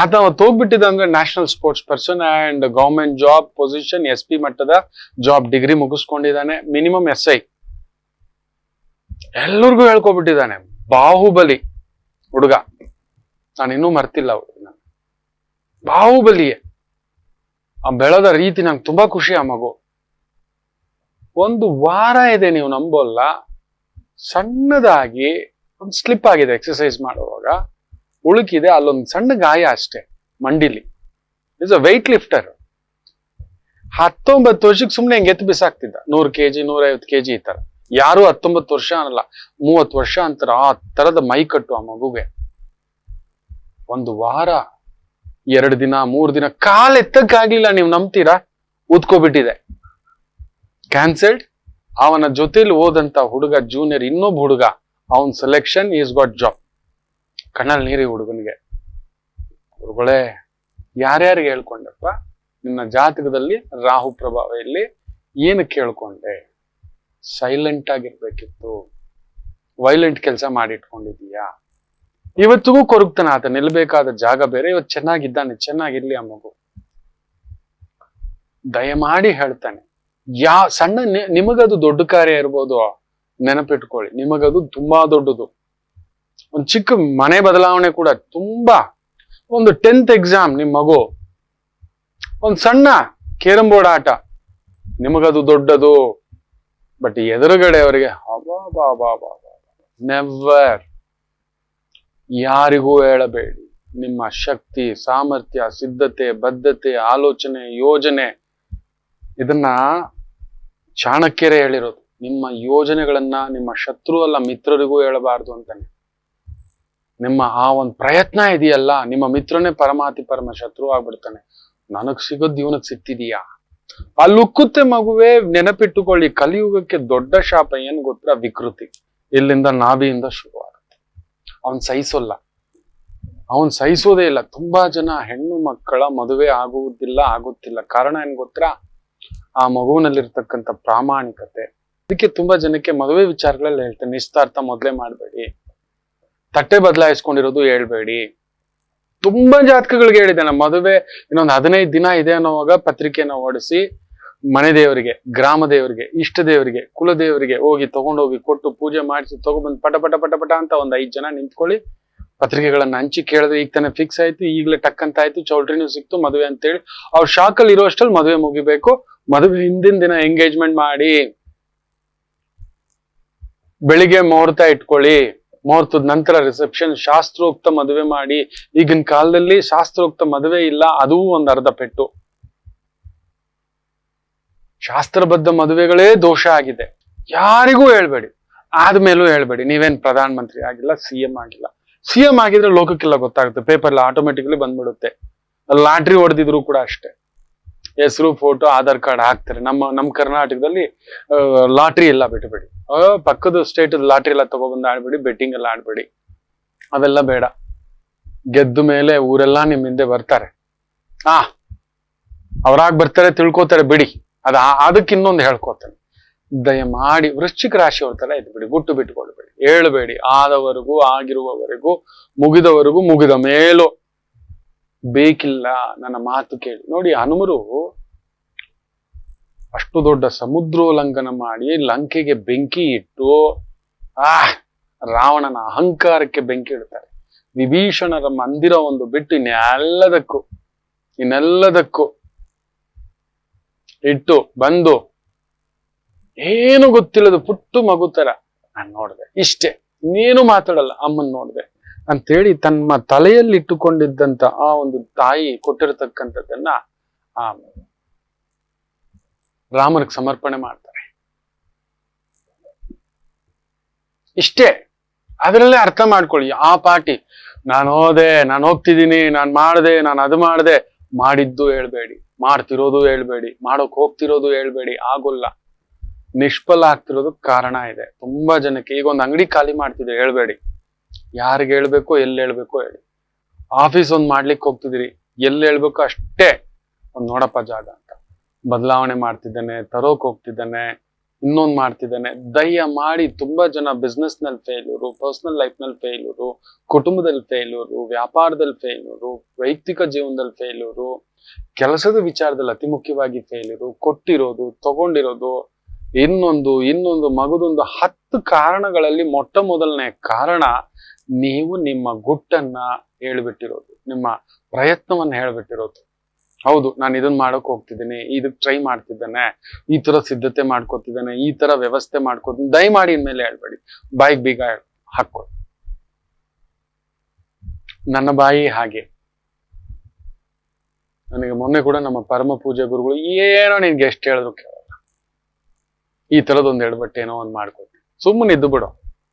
ಆತ ಅವತ್ತು ಹೋಗ್ಬಿಟ್ಟಿದ್ದ ಅಂದ್ರೆ national sports person and government job position S P ಮಟ್ಟದ ಜಾಬ್ ಡಿಗ್ರಿ ಮುಗಿಸ್ಕೊಂಡಿದ್ದಾನೆ ಮಿನಿಮಮ್ ಎಸ್ ಐ ಎಲ್ಲರಿಗೂ ಹೇಳ್ಕೊಬಿಟ್ಟಿದ್ದಾನೆ, ಬಾಹುಬಲಿ ಹುಡುಗ. ನಾನು ಇನ್ನೂ ಮರ್ತಿಲ್ಲ ಹುಡುಗ ಬಾಹುಬಲಿಯೇ. ಆ ಬೆಳೆದ ರೀತಿ ನಂಗೆ ತುಂಬಾ ಖುಷಿ ಆ ಮಗು. ಒಂದು ವಾರ ಇದೆ ನೀವು ನಂಬೋಲ್ಲ, ಸಣ್ಣದಾಗಿ ಒಂದು ಸ್ಲಿಪ್ ಆಗಿದೆ ಎಕ್ಸಸೈಸ್ ಮಾಡುವಾಗ. ಉಳುಕಿದೆ, ಅಲ್ಲೊಂದು ಸಣ್ಣ ಗಾಯ ಅಷ್ಟೇ, ಮಂಡಿಲಿ. ಇಸ್ ಅ ವೆಯ್ಟ್ ಲಿಫ್ಟರ್ ಹತ್ತೊಂಬತ್ತು ವರ್ಷಕ್ಕೆ ಸುಮ್ಮನೆ ಹೆಂಗೆ ಎತ್ತು ಬಿಸಾಕ್ತಿದ್ದ. ನೂರು ಕೆಜಿ, ನೂರೈವತ್ತು ಕೆಜಿ ಈ ತರ. ಯಾರು ಹತ್ತೊಂಬತ್ತು ವರ್ಷ ಅನ್ನಲ್ಲ, ಮೂವತ್ತು ವರ್ಷ ಅಂತಾರ, ಆ ತರದ ಮೈ ಕಟ್ಟು ಆ ಮಗುಗೆ. ಒಂದು ವಾರ, ಎರಡು ದಿನ, ಮೂರು ದಿನ, ಕಾಲ್ ಎತ್ತಕ್ಕಾಗ್ಲಿಲ್ಲ, ನೀವು ನಂಬ್ತೀರಾ? ಉದ್ಕೋಬಿಟ್ಟಿದೆ. ಕ್ಯಾನ್ಸಲ್ಡ್ ಅವನ ಜೊತೆಲಿ ಹೋದಂತ ಹುಡುಗ ಜೂನಿಯರ್ ಇನ್ನೊಬ್ಬ ಹುಡುಗ, ಅವನ್ ಸೆಲೆಕ್ಷನ್ ಈಸ್ ಗಾಟ್ ಜಾಬ್ ಕಣ್ಣಲ್ಲಿ ನೀರಿ ಹುಡುಗನಿಗೆ. ಗುರುಗಳೇ ಯಾರ್ಯಾರಿಗೆ ಹೇಳ್ಕೊಂಡಪ್ಪ? ನಿನ್ನ ಜಾತಕದಲ್ಲಿ ರಾಹು ಪ್ರಭಾವ ಇಲ್ಲಿ ಏನು ಕೇಳ್ಕೊಂಡೆ? ಸೈಲೆಂಟ್ ಆಗಿರ್ಬೇಕಿತ್ತು. ವೈಲೆಂಟ್ ಕೆಲಸ ಮಾಡಿಟ್ಕೊಂಡಿದೀಯಾ ಇವತ್ತಿಗೂ ಕೊರಗ್ತಾನೆ ಆತ. ನಿಲ್ಬೇಕಾದ ಜಾಗ ಬೇರೆ. ಇವತ್ತು ಚೆನ್ನಾಗಿದ್ದಾನೆ. ಚೆನ್ನಾಗಿರ್ಲಿ ಆ ಮಗು. ದಯಮಾಡಿ ಹೇಳ್ತಾನೆ. ಯಾ ಸಣ್ಣ ನಿಮಗದು ದೊಡ್ಡ ಕಾರ್ಯ ಇರ್ಬೋದು. ನೆನಪಿಟ್ಕೊಳ್ಳಿ. ನಿಮಗದು ತುಂಬಾ ದೊಡ್ಡದು. ಒಂದು ಚಿಕ್ಕ ಮನೆ ಬದಲಾವಣೆ ಕೂಡ ತುಂಬಾ ಒಂದು ಟೆಂತ್ ಎಕ್ಸಾಮ್ ನಿಮ್ಮ ಮಗು. ಒಂದು ಸಣ್ಣ ಕೇರಂ ಬೋರ್ಡ್ ಆಟ. ನಿಮಗದು ದೊಡ್ಡದು. ಬಟ್ ಎದುರುಗಡೆ ಅವರಿಗೆ ನೆವರ್ ಯಾರಿಗೂ ಹೇಳಬೇಡಿ. ನಿಮ್ಮ ಶಕ್ತಿ, ಸಾಮರ್ಥ್ಯ, ಸಿದ್ಧತೆ, ಬದ್ಧತೆ, ಆಲೋಚನೆ, ಯೋಜನೆ. ಇದನ್ನ ಚಾಣಕ್ಯರೇ ಹೇಳಿರೋದು. ನಿಮ್ಮ ಯೋಜನೆಗಳನ್ನ ನಿಮ್ಮ ಶತ್ರು ಅಲ್ಲ, ಮಿತ್ರರಿಗೂ ಹೇಳಬಾರ್ದು ಅಂತಾನೆ. ನಿಮ್ಮ ಆ ಒಂದು ಪ್ರಯತ್ನ ಇದೆಯಲ್ಲ, ನಿಮ್ಮ ಮಿತ್ರನೇ ಪರಮಾತಿ ಪರಮ ಶತ್ರು ಆಗ್ಬಿಡ್ತಾನೆ. ನನಗ್ ಸಿಗೋದ್ ಇವನಿಗೆ ಸಿಗ್ತಿದೀಯಾ? ಆ ಲುಕ್ಕುತ್ತೆ ಮಗುವೆ ನೆನಪಿಟ್ಟುಕೊಳ್ಳಿ, ಕಲಿಯುಗಕ್ಕೆ ದೊಡ್ಡ ಶಾಪ ಏನ್ ಗೊತ್ತಾ? ವಿಕೃತಿ. ಇಲ್ಲಿಂದ ನಾಭಿಯಿಂದ ಶುರು ಆಗುತ್ತೆ ಅವನ್ ಸಹಿಸೋಲ್ಲ. ಅವನ್ ಸಹಿಸೋದೇ ಇಲ್ಲ. ತುಂಬಾ ಜನ ಹೆಣ್ಣು ಮಕ್ಕಳ ಮದುವೆ ಆಗುವುದಿಲ್ಲ, ಆಗುತ್ತಿಲ್ಲ. ಕಾರಣ ಏನ್ ಗೊತ್ತಾ? ಆ ಮಗುವಿನಲ್ಲಿರ್ತಕ್ಕಂಥ ಪ್ರಾಮಾಣಿಕತೆ. ಅದಕ್ಕೆ ತುಂಬಾ ಜನಕ್ಕೆ ಮದುವೆ ವಿಚಾರಗಳಲ್ಲಿ ಹೇಳ್ತೇನೆ. ನಿಸ್ತಾರ್ಥ ಮೊದಲೇ ಮಾಡ್ಬೇಡಿ. ತಟ್ಟೆ ಬದಲಾಯಿಸ್ಕೊಂಡಿರೋದು ಹೇಳ್ಬೇಡಿ. ತುಂಬಾ ಜಾತಕಗಳಿಗೆ ಹೇಳಿದೆ ನಮ್ಮ ಮದುವೆ ಇನ್ನೊಂದು ಹದಿನೈದು ದಿನ ಇದೆ ಅನ್ನೋವಾಗ ಪತ್ರಿಕೆಯನ್ನು ಓಡಿಸಿ ಮನೆ ದೇವರಿಗೆ, ಗ್ರಾಮ ದೇವರಿಗೆ, ಇಷ್ಟ ದೇವರಿಗೆ, ಕುಲ ದೇವರಿಗೆ ಹೋಗಿ ತಗೊಂಡೋಗಿ ಕೊಟ್ಟು ಪೂಜೆ ಮಾಡಿಸಿ ತಗೊಬಂದು ಪಟ ಪಟ ಪಟ ಪಟ ಅಂತ ಒಂದ್ ಐದ್ ಜನ ನಿಂತ್ಕೊಳ್ಳಿ. ಪತ್ರಿಕೆಗಳನ್ನ ಹಂಚಿ ಕೇಳಿದ್ರೆ ಈಗ ತಾನೇ ಫಿಕ್ಸ್ ಆಯ್ತು, ಈಗಲೇ ಟಕ್ ಅಂತ ಆಯ್ತು, ಚೌಲ್ಟ್ರಿನೂ ಸಿಕ್ತು, ಮದುವೆ ಅಂತೇಳಿ. ಅವ್ರ ಶಾಕಲ್ಲಿ ಇರೋಷ್ಟಲ್ಲಿ ಮದುವೆ ಮುಗಿಬೇಕು. ಮದುವೆ ಹಿಂದಿನ ದಿನ ಎಂಗೇಜ್ಮೆಂಟ್ ಮಾಡಿ. ಬೆಳಿಗ್ಗೆ ಮುಹೂರ್ತ ಇಟ್ಕೊಳ್ಳಿ. ಮುಹೂರ್ತದ ನಂತರ ರಿಸೆಪ್ಷನ್ ಶಾಸ್ತ್ರೋಕ್ತ ಮದುವೆ ಮಾಡಿ, ಈಗಿನ ಕಾಲದಲ್ಲಿ ಶಾಸ್ತ್ರೋಕ್ತ ಮದುವೆ ಇಲ್ಲ, ಅದೂ ಒಂದು ಅರ್ಧ ಪೆಟ್ಟು. ಶಾಸ್ತ್ರಬದ್ಧ ಮದುವೆಗಳೇ ದೋಷ ಆಗಿದೆ. ಯಾರಿಗೂ ಹೇಳ್ಬೇಡಿ. ಆದ್ಮೇಲೂ ಹೇಳ್ಬೇಡಿ, ನೀವೇನ್ ಪ್ರಧಾನ ಮಂತ್ರಿ ಆಗಿಲ್ಲ ಸಿ ಎಂ ಆಗಿಲ್ಲ. ಸಿ ಎಂ ಆಗಿದ್ರೆ ಲೋಕಕ್ಕೆಲ್ಲ ಗೊತ್ತಾಗುತ್ತೆ ಪೇಪರ್ ಎಲ್ಲ ಆಟೋಮೆಟಿಕ್ಲಿ ಬಂದ್ಬಿಡುತ್ತೆ. ಲಾಟ್ರಿ ಹೊಡೆದಿದ್ರು ಕೂಡ ಅಷ್ಟೇ. ಹೆಸರು ಫೋಟೋ ಆಧಾರ್ ಕಾರ್ಡ್ ಹಾಕ್ತಾರೆ. ನಮ್ಮ ನಮ್ಮ ಕರ್ನಾಟಕದಲ್ಲಿ ಲಾಟ್ರಿ ಎಲ್ಲ ಬಿಟ್ಟುಬಿಡಿ ಪಕ್ಕದ ಸ್ಟೇಟ್ ಲಾಟ್ರಿ ಎಲ್ಲ ತಗೊಬಂದು ಆಡ್ಬೇಡಿ ಬೆಟ್ಟಿಂಗ್ ಎಲ್ಲ ಆಡ್ಬೇಡಿ. ಅವೆಲ್ಲ ಬೇಡ. ಗೆದ್ದ ಮೇಲೆ ಊರೆಲ್ಲ ನಿಮ್ ಹಿಂದೆ ಬರ್ತಾರೆ. ಆ, ಅವ್ರಾಗ್ ಬರ್ತಾರೆ, ತಿಳ್ಕೊತಾರೆ, ಬಿಡಿ. ಅದ, ಅದಕ್ಕೆ ಇನ್ನೊಂದು ಹೇಳ್ಕೊತಾನೆ. ದಯಮಾಡಿ ವೃಶ್ಚಿಕ ರಾಶಿ ತರ ಬಿಡಿ ಗುಟ್ಟು ಬಿಟ್ಕೊಳ್ಬೇಡಿ. ಹೇಳ್ಬೇಡಿ. ಆದವರೆಗೂ, ಆಗಿರುವವರೆಗೂ, ಮುಗಿದವರೆಗೂ, ಮುಗಿದ ಮೇಲೂ ಬೇಕಿಲ್ಲ ನನ್ನ ಮಾತು ಕೇಳಿ. ನೋಡಿ, ಹನುಮರು ಅಷ್ಟು ದೊಡ್ಡ ಸಮುದ್ರೋಲ್ಲಂಘನ ಮಾಡಿ ಲಂಕೆಗೆ ಬೆಂಕಿ ಇಟ್ಟು, ಆ, ರಾವಣನ ಅಹಂಕಾರಕ್ಕೆ ಬೆಂಕಿ ಇಡ್ತಾರೆ. ವಿಭೀಷಣರ ಮಂದಿರ ಒಂದು ಬಿಟ್ಟು ಇನ್ನೆಲ್ಲದಕ್ಕೂ ಇನ್ನೆಲ್ಲದಕ್ಕೂ ಇಟ್ಟು, ಬಂದು, ಏನು ಗೊತ್ತಿಲ್ಲದ ಪುಟ್ಟು ಮಗು ತರ ನಾನು ನೋಡ್ದೆ. ಇಷ್ಟೇ, ಇನ್ನೇನು ಮಾತಾಡಲ್ಲ, ಅಮ್ಮನ್ ನೋಡ್ದೆ. ಅಂತೇಳಿ ತಮ್ಮ ತಲೆಯಲ್ಲಿಟ್ಟುಕೊಂಡಿದ್ದಂತ ಆ ಒಂದು ತಾಯಿ ಕೊಟ್ಟಿರತಕ್ಕಂಥದ್ದನ್ನ, ಆ, ರಾಮನಿಗೆ ಸಮರ್ಪಣೆ ಮಾಡ್ತಾರೆ. ಇಷ್ಟೇ. ಅದರಲ್ಲೇ ಅರ್ಥ ಮಾಡ್ಕೊಳ್ಳಿ. ಆ ಪಾಟಿ, ನಾನು ಹೋದೆ, ನಾನು ಹೋಗ್ತಿದ್ದೀನಿ, ನಾನು ಮಾಡಿದೆ, ನಾನು ಅದು ಮಾಡಿದೆ, ಮಾಡಿದ್ದು ಹೇಳ್ಬೇಡಿ. ಮಾಡ್ತಿರೋದು ಹೇಳ್ಬೇಡಿ. ಮಾಡೋಕ್ ಹೋಗ್ತಿರೋದು ಹೇಳ್ಬೇಡಿ. ಆಗೋಲ್ಲ. ನಿಷ್ಫಲ ಆಗ್ತಿರೋದು ಕಾರಣ ಇದೆ. ತುಂಬಾ ಜನಕ್ಕೆ ಈಗ ಒಂದು ಅಂಗಡಿ ಖಾಲಿ ಮಾಡ್ತಿದೆ, ಹೇಳ್ಬೇಡಿ. ಯಾರಿಗೆ ಹೇಳ್ಬೇಕು, ಎಲ್ಲಿ ಹೇಳ್ಬೇಕು ಹೇಳಿ. ಆಫೀಸ್ ಒಂದ್ ಮಾಡ್ಲಿಕ್ಕೆ ಹೋಗ್ತಿದ್ದೀರಿ, ಎಲ್ಲಿ ಹೇಳ್ಬೇಕು ಅಷ್ಟೇ ಒಂದ್ ನೋಡಪ್ಪ ಜಾಗ ಅಂತ. ಬದಲಾವಣೆ ಮಾಡ್ತಿದ್ದಾನೆ, ತರೋಕ್ ಹೋಗ್ತಿದ್ದಾನೆ, ಇನ್ನೊಂದ್ ಮಾಡ್ತಿದ್ದಾನೆ. ದಯ ಮಾಡಿ ತುಂಬಾ ಜನ ಬಿಸ್ನೆಸ್ನಲ್ಲಿ ಫೇಲ್ಯೂರು ಪರ್ಸನಲ್ ಲೈಫ್ನಲ್ಲಿ ಫೇಲ್ಯೂರು ಕುಟುಂಬದಲ್ಲಿ ಫೇಲ್ಯೂರು ವ್ಯಾಪಾರದಲ್ಲಿ ಫೇಲ್ಯೂರು ವೈಯಕ್ತಿಕ ಜೀವನದಲ್ಲಿ ಫೇಲ್ಯೂರು ಕೆಲಸದ ವಿಚಾರದಲ್ಲಿ ಅತಿ ಮುಖ್ಯವಾಗಿ ಫೇಲ್ಯೂರು ಕೊಟ್ಟಿರೋದು, ತಗೊಂಡಿರೋದು, ಇನ್ನೊಂದು ಇನ್ನೊಂದು ಮಗದೊಂದು ಹತ್ತು ಕಾರಣಗಳಲ್ಲಿ ಮೊಟ್ಟ ಮೊದಲನೇ ಕಾರಣ ನೀವು ನಿಮ್ಮ ಗುಟ್ಟನ್ನ ಹೇಳ್ಬಿಟ್ಟಿರೋದು, ನಿಮ್ಮ ಪ್ರಯತ್ನವನ್ನ ಹೇಳ್ಬಿಟ್ಟಿರೋದು. ಹೌದು, ನಾನು ಇದನ್ನ ಮಾಡಕ್ ಹೋಗ್ತಿದ್ದೀನಿ, ಇದಕ್ ಟ್ರೈ ಮಾಡ್ತಿದ್ದಾನೆ, ಈ ತರ ಸಿದ್ಧತೆ ಮಾಡ್ಕೋತಿದ್ದಾನೆ, ಈ ತರ ವ್ಯವಸ್ಥೆ ಮಾಡ್ಕೋತೀನಿ ದಯಮಾಡಿ ಇನ್ಮೇಲೆ ಹೇಳ್ಬೇಡಿ. ಬಾಯಿಗೆ ಬೀಗ ಹಾಕೋ ನನ್ನ ಬಾಯಿ ಹಾಗೆ. ನನಗೆ ಮೊನ್ನೆ ಕೂಡ ನಮ್ಮ ಪರಮ ಪೂಜೆ ಗುರುಗಳು ಏನೋ ನಿನ್ಗೆ ಎಷ್ಟು ಹೇಳಿದ್ರು ಕೇಳಲ್ಲ ಈ ತರದೊಂದು ಏನೋ ಒಂದ್ ಮಾಡ್ಕೋತೀನಿ. ಸುಮ್ಮನೆ ಇದ್ದು ಬಿಡು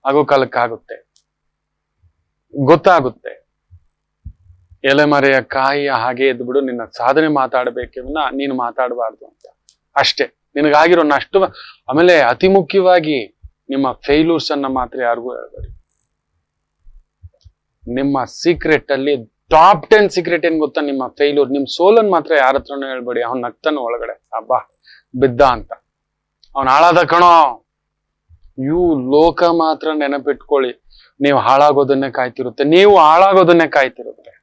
ಆಗೋ ಕಾಲಕ್ಕಾಗುತ್ತೆ. ಗೊತ್ತಾಗುತ್ತೆ. ಎಲೆಮರೆಯ ಕಾಯಿಯ ಹಾಗೆ ಎದ್ಬಿಡು ಬಿಡು, ನಿನ್ನ ಸಾಧನೆ ಮಾತಾಡಬೇಕೆನ್ನ ನೀನು ಮಾತಾಡಬಾರ್ದು ಅಂತ. ಅಷ್ಟೇ. ನಿನಗಾಗಿರೋ ನಷ್ಟ ಆಮೇಲೆ ಅತಿ ಮುಖ್ಯವಾಗಿ ನಿಮ್ಮ ಫೇಲ್ಯೂರ್ಸ್ ಅನ್ನ ಮಾತ್ರ ಯಾರಿಗೂ ಹೇಳ್ಬೇಡಿ. ನಿಮ್ಮ ಸೀಕ್ರೆಟ್ ಅಲ್ಲಿ ಟಾಪ್ ಟೆನ್ ಸೀಕ್ರೆಟ್ ಏನ್ ಗೊತ್ತಾ ನಿಮ್ಮ ಫೇಲ್ಯೂರ್ ನಿಮ್ ಸೋಲನ್ ಮಾತ್ರ ಯಾರ ಹತ್ರನೂ ಹೇಳ್ಬೇಡಿ. ಅವ್ನ್ ನಗ್ತಾನ ಒಳಗಡೆ. ಅಬ್ಬಾ, ಬಿದ್ದ ಅಂತ. ಅವನ್ ಹಾಳಾದ ಕಣೋ. ಇವು ಲೋಕ ಮಾತ್ರ ನೆನಪಿಟ್ಕೊಳ್ಳಿ. ನೀವು ಹಾಳಾಗೋದನ್ನೇ ಕಾಯ್ತಿರುತ್ತೆ. ನೀವು ಹಾಳಾಗೋದನ್ನೇ ಕಾಯ್ತಿರುತ್ತೆ.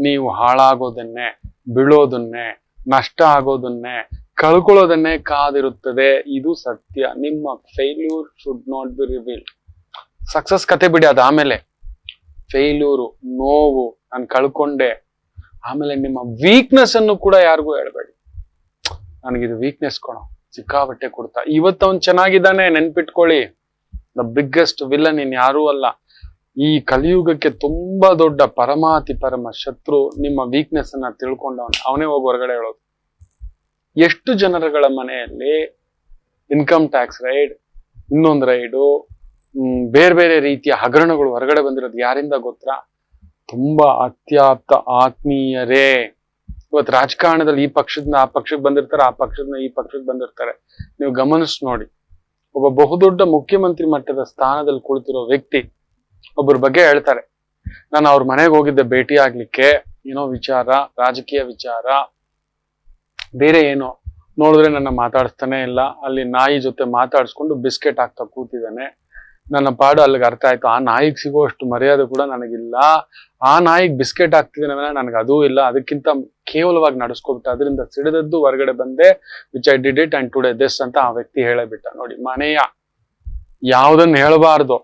ನೀವು ಹಾಳಾಗೋದನ್ನೇ, ಬೀಳೋದನ್ನೇ, ನಷ್ಟ ಆಗೋದನ್ನೇ, ಕಳ್ಕೊಳ್ಳೋದನ್ನೇ ಕಾದಿರುತ್ತದೆ. ಇದು ಸತ್ಯ. ನಿಮ್ಮ failure should not be reveal success ಕತೆ ಬಿಡಿ ಅದು ಆಮೇಲೆ. ಫೇಲ್ಯೂರು ನೋವು, ನಾನು ಕಳ್ಕೊಂಡೆ. ಆಮೇಲೆ ನಿಮ್ಮ ವೀಕ್ನೆಸ್ ಅನ್ನು ಕೂಡ ಯಾರಿಗೂ ಹೇಳ್ಬೇಡಿ. ನನಗಿದು ವೀಕ್ನೆಸ್ ಕೊಡೋ. ಸಿಕ್ಕಾಬಟ್ಟೆ ಕೊಡ್ತಾ. ಇವತ್ತು ಅವ್ನು ಚೆನ್ನಾಗಿದ್ದಾನೆ, ನೆನ್ಪಿಟ್ಕೊಳ್ಳಿ. ದ ಬಿಗ್ಗೆಸ್ಟ್ ವಿಲನ್ ಇನ್ ಯಾರೂ ಅಲ್ಲ. ಈ ಕಲಿಯುಗಕ್ಕೆ ತುಂಬಾ ದೊಡ್ಡ ಪರಮಾತಿ ಪರಮ ಶತ್ರು, ನಿಮ್ಮ ವೀಕ್ನೆಸ್ ಅನ್ನ ತಿಳ್ಕೊಂಡವನು. ಅವನೇ ಹೋಗಿ ಹೊರಗಡೆ ಹೇಳೋದು. ಎಷ್ಟು ಜನರುಗಳ ಮನೆಯಲ್ಲಿ ಇನ್ಕಮ್ ಟ್ಯಾಕ್ಸ್ ರೈಡ್ ಇನ್ನೊಂದು ರೈಡು ಬೇರೆ ಬೇರೆ ರೀತಿಯ ಹಗರಣಗಳು ಹೊರಗಡೆ ಬಂದಿರೋದು ಯಾರಿಂದ ಗೊತ್ತಾ? ತುಂಬಾ ಅತ್ಯಾಪ್ತ ಆತ್ಮೀಯರೇ. ಇವತ್ತು ರಾಜಕಾರಣದಲ್ಲಿ ಈ ಪಕ್ಷದಿಂದ ಆ ಪಕ್ಷಕ್ಕೆ ಬಂದಿರ್ತಾರೆ, ಆ ಪಕ್ಷದಿಂದ ಈ ಪಕ್ಷಕ್ಕೆ ಬಂದಿರ್ತಾರೆ. ನೀವು ಗಮನಿಸ್ ನೋಡಿ, ಒಬ್ಬ ಬಹುದೊಡ್ಡ ಮುಖ್ಯಮಂತ್ರಿ ಮಟ್ಟದ ಸ್ಥಾನದಲ್ಲಿ ಕುಳಿತಿರೋ ವ್ಯಕ್ತಿ ಒಬ್ಬರ ಬಗ್ಗೆ ಹೇಳ್ತಾರೆ. ನಾನು ಅವ್ರ ಮನೆಗೆ ಹೋಗಿದ್ದೆ, ಭೇಟಿ ಆಗ್ಲಿಕ್ಕೆ, ಏನೋ ವಿಚಾರ, ರಾಜಕೀಯ ವಿಚಾರ, ಬೇರೆ ಏನೋ, ನೋಡಿದ್ರೆ ನನ್ನ ಮಾತಾಡಿಸ್ತಾನೆ ಇಲ್ಲ. ಅಲ್ಲಿ ನಾಯಿ ಜೊತೆ ಮಾತಾಡಿಸ್ಕೊಂಡು ಬಿಸ್ಕೆಟ್ ಹಾಕ್ತಾ ಕೂತಿದ್ದಾನೆ. ನನ್ನ ಪಾಡು ಅಲ್ಲಿಗೆ ಅರ್ಥ ಆಯ್ತು. ಆ ನಾಯಿಗೆ ಸಿಗೋ ಅಷ್ಟು ಮರ್ಯಾದೆ ಕೂಡ ನನಗಿಲ್ಲ. ಆ ನಾಯಿಗೆ ಬಿಸ್ಕೆಟ್ ಹಾಕ್ತಿದ್ದೀನಿ ನನಗೆ ಅದೂ ಇಲ್ಲ. ಅದಕ್ಕಿಂತ ಕೇವಲವಾಗಿ ನಡೆಸ್ಕೊಬಿಟ್ಟೆ ಅದರಿಂದ ಸಿಡಿದದ್ದು ಹೊರಗಡೆ ಬಂದೆ which I did it and today this ಅಂತ ಆ ವ್ಯಕ್ತಿ ಹೇಳಬಿಟ್ಟ. ನೋಡಿ, ಮನೆಯ ಯಾವುದನ್ನು ಹೇಳಬಾರ್ದು.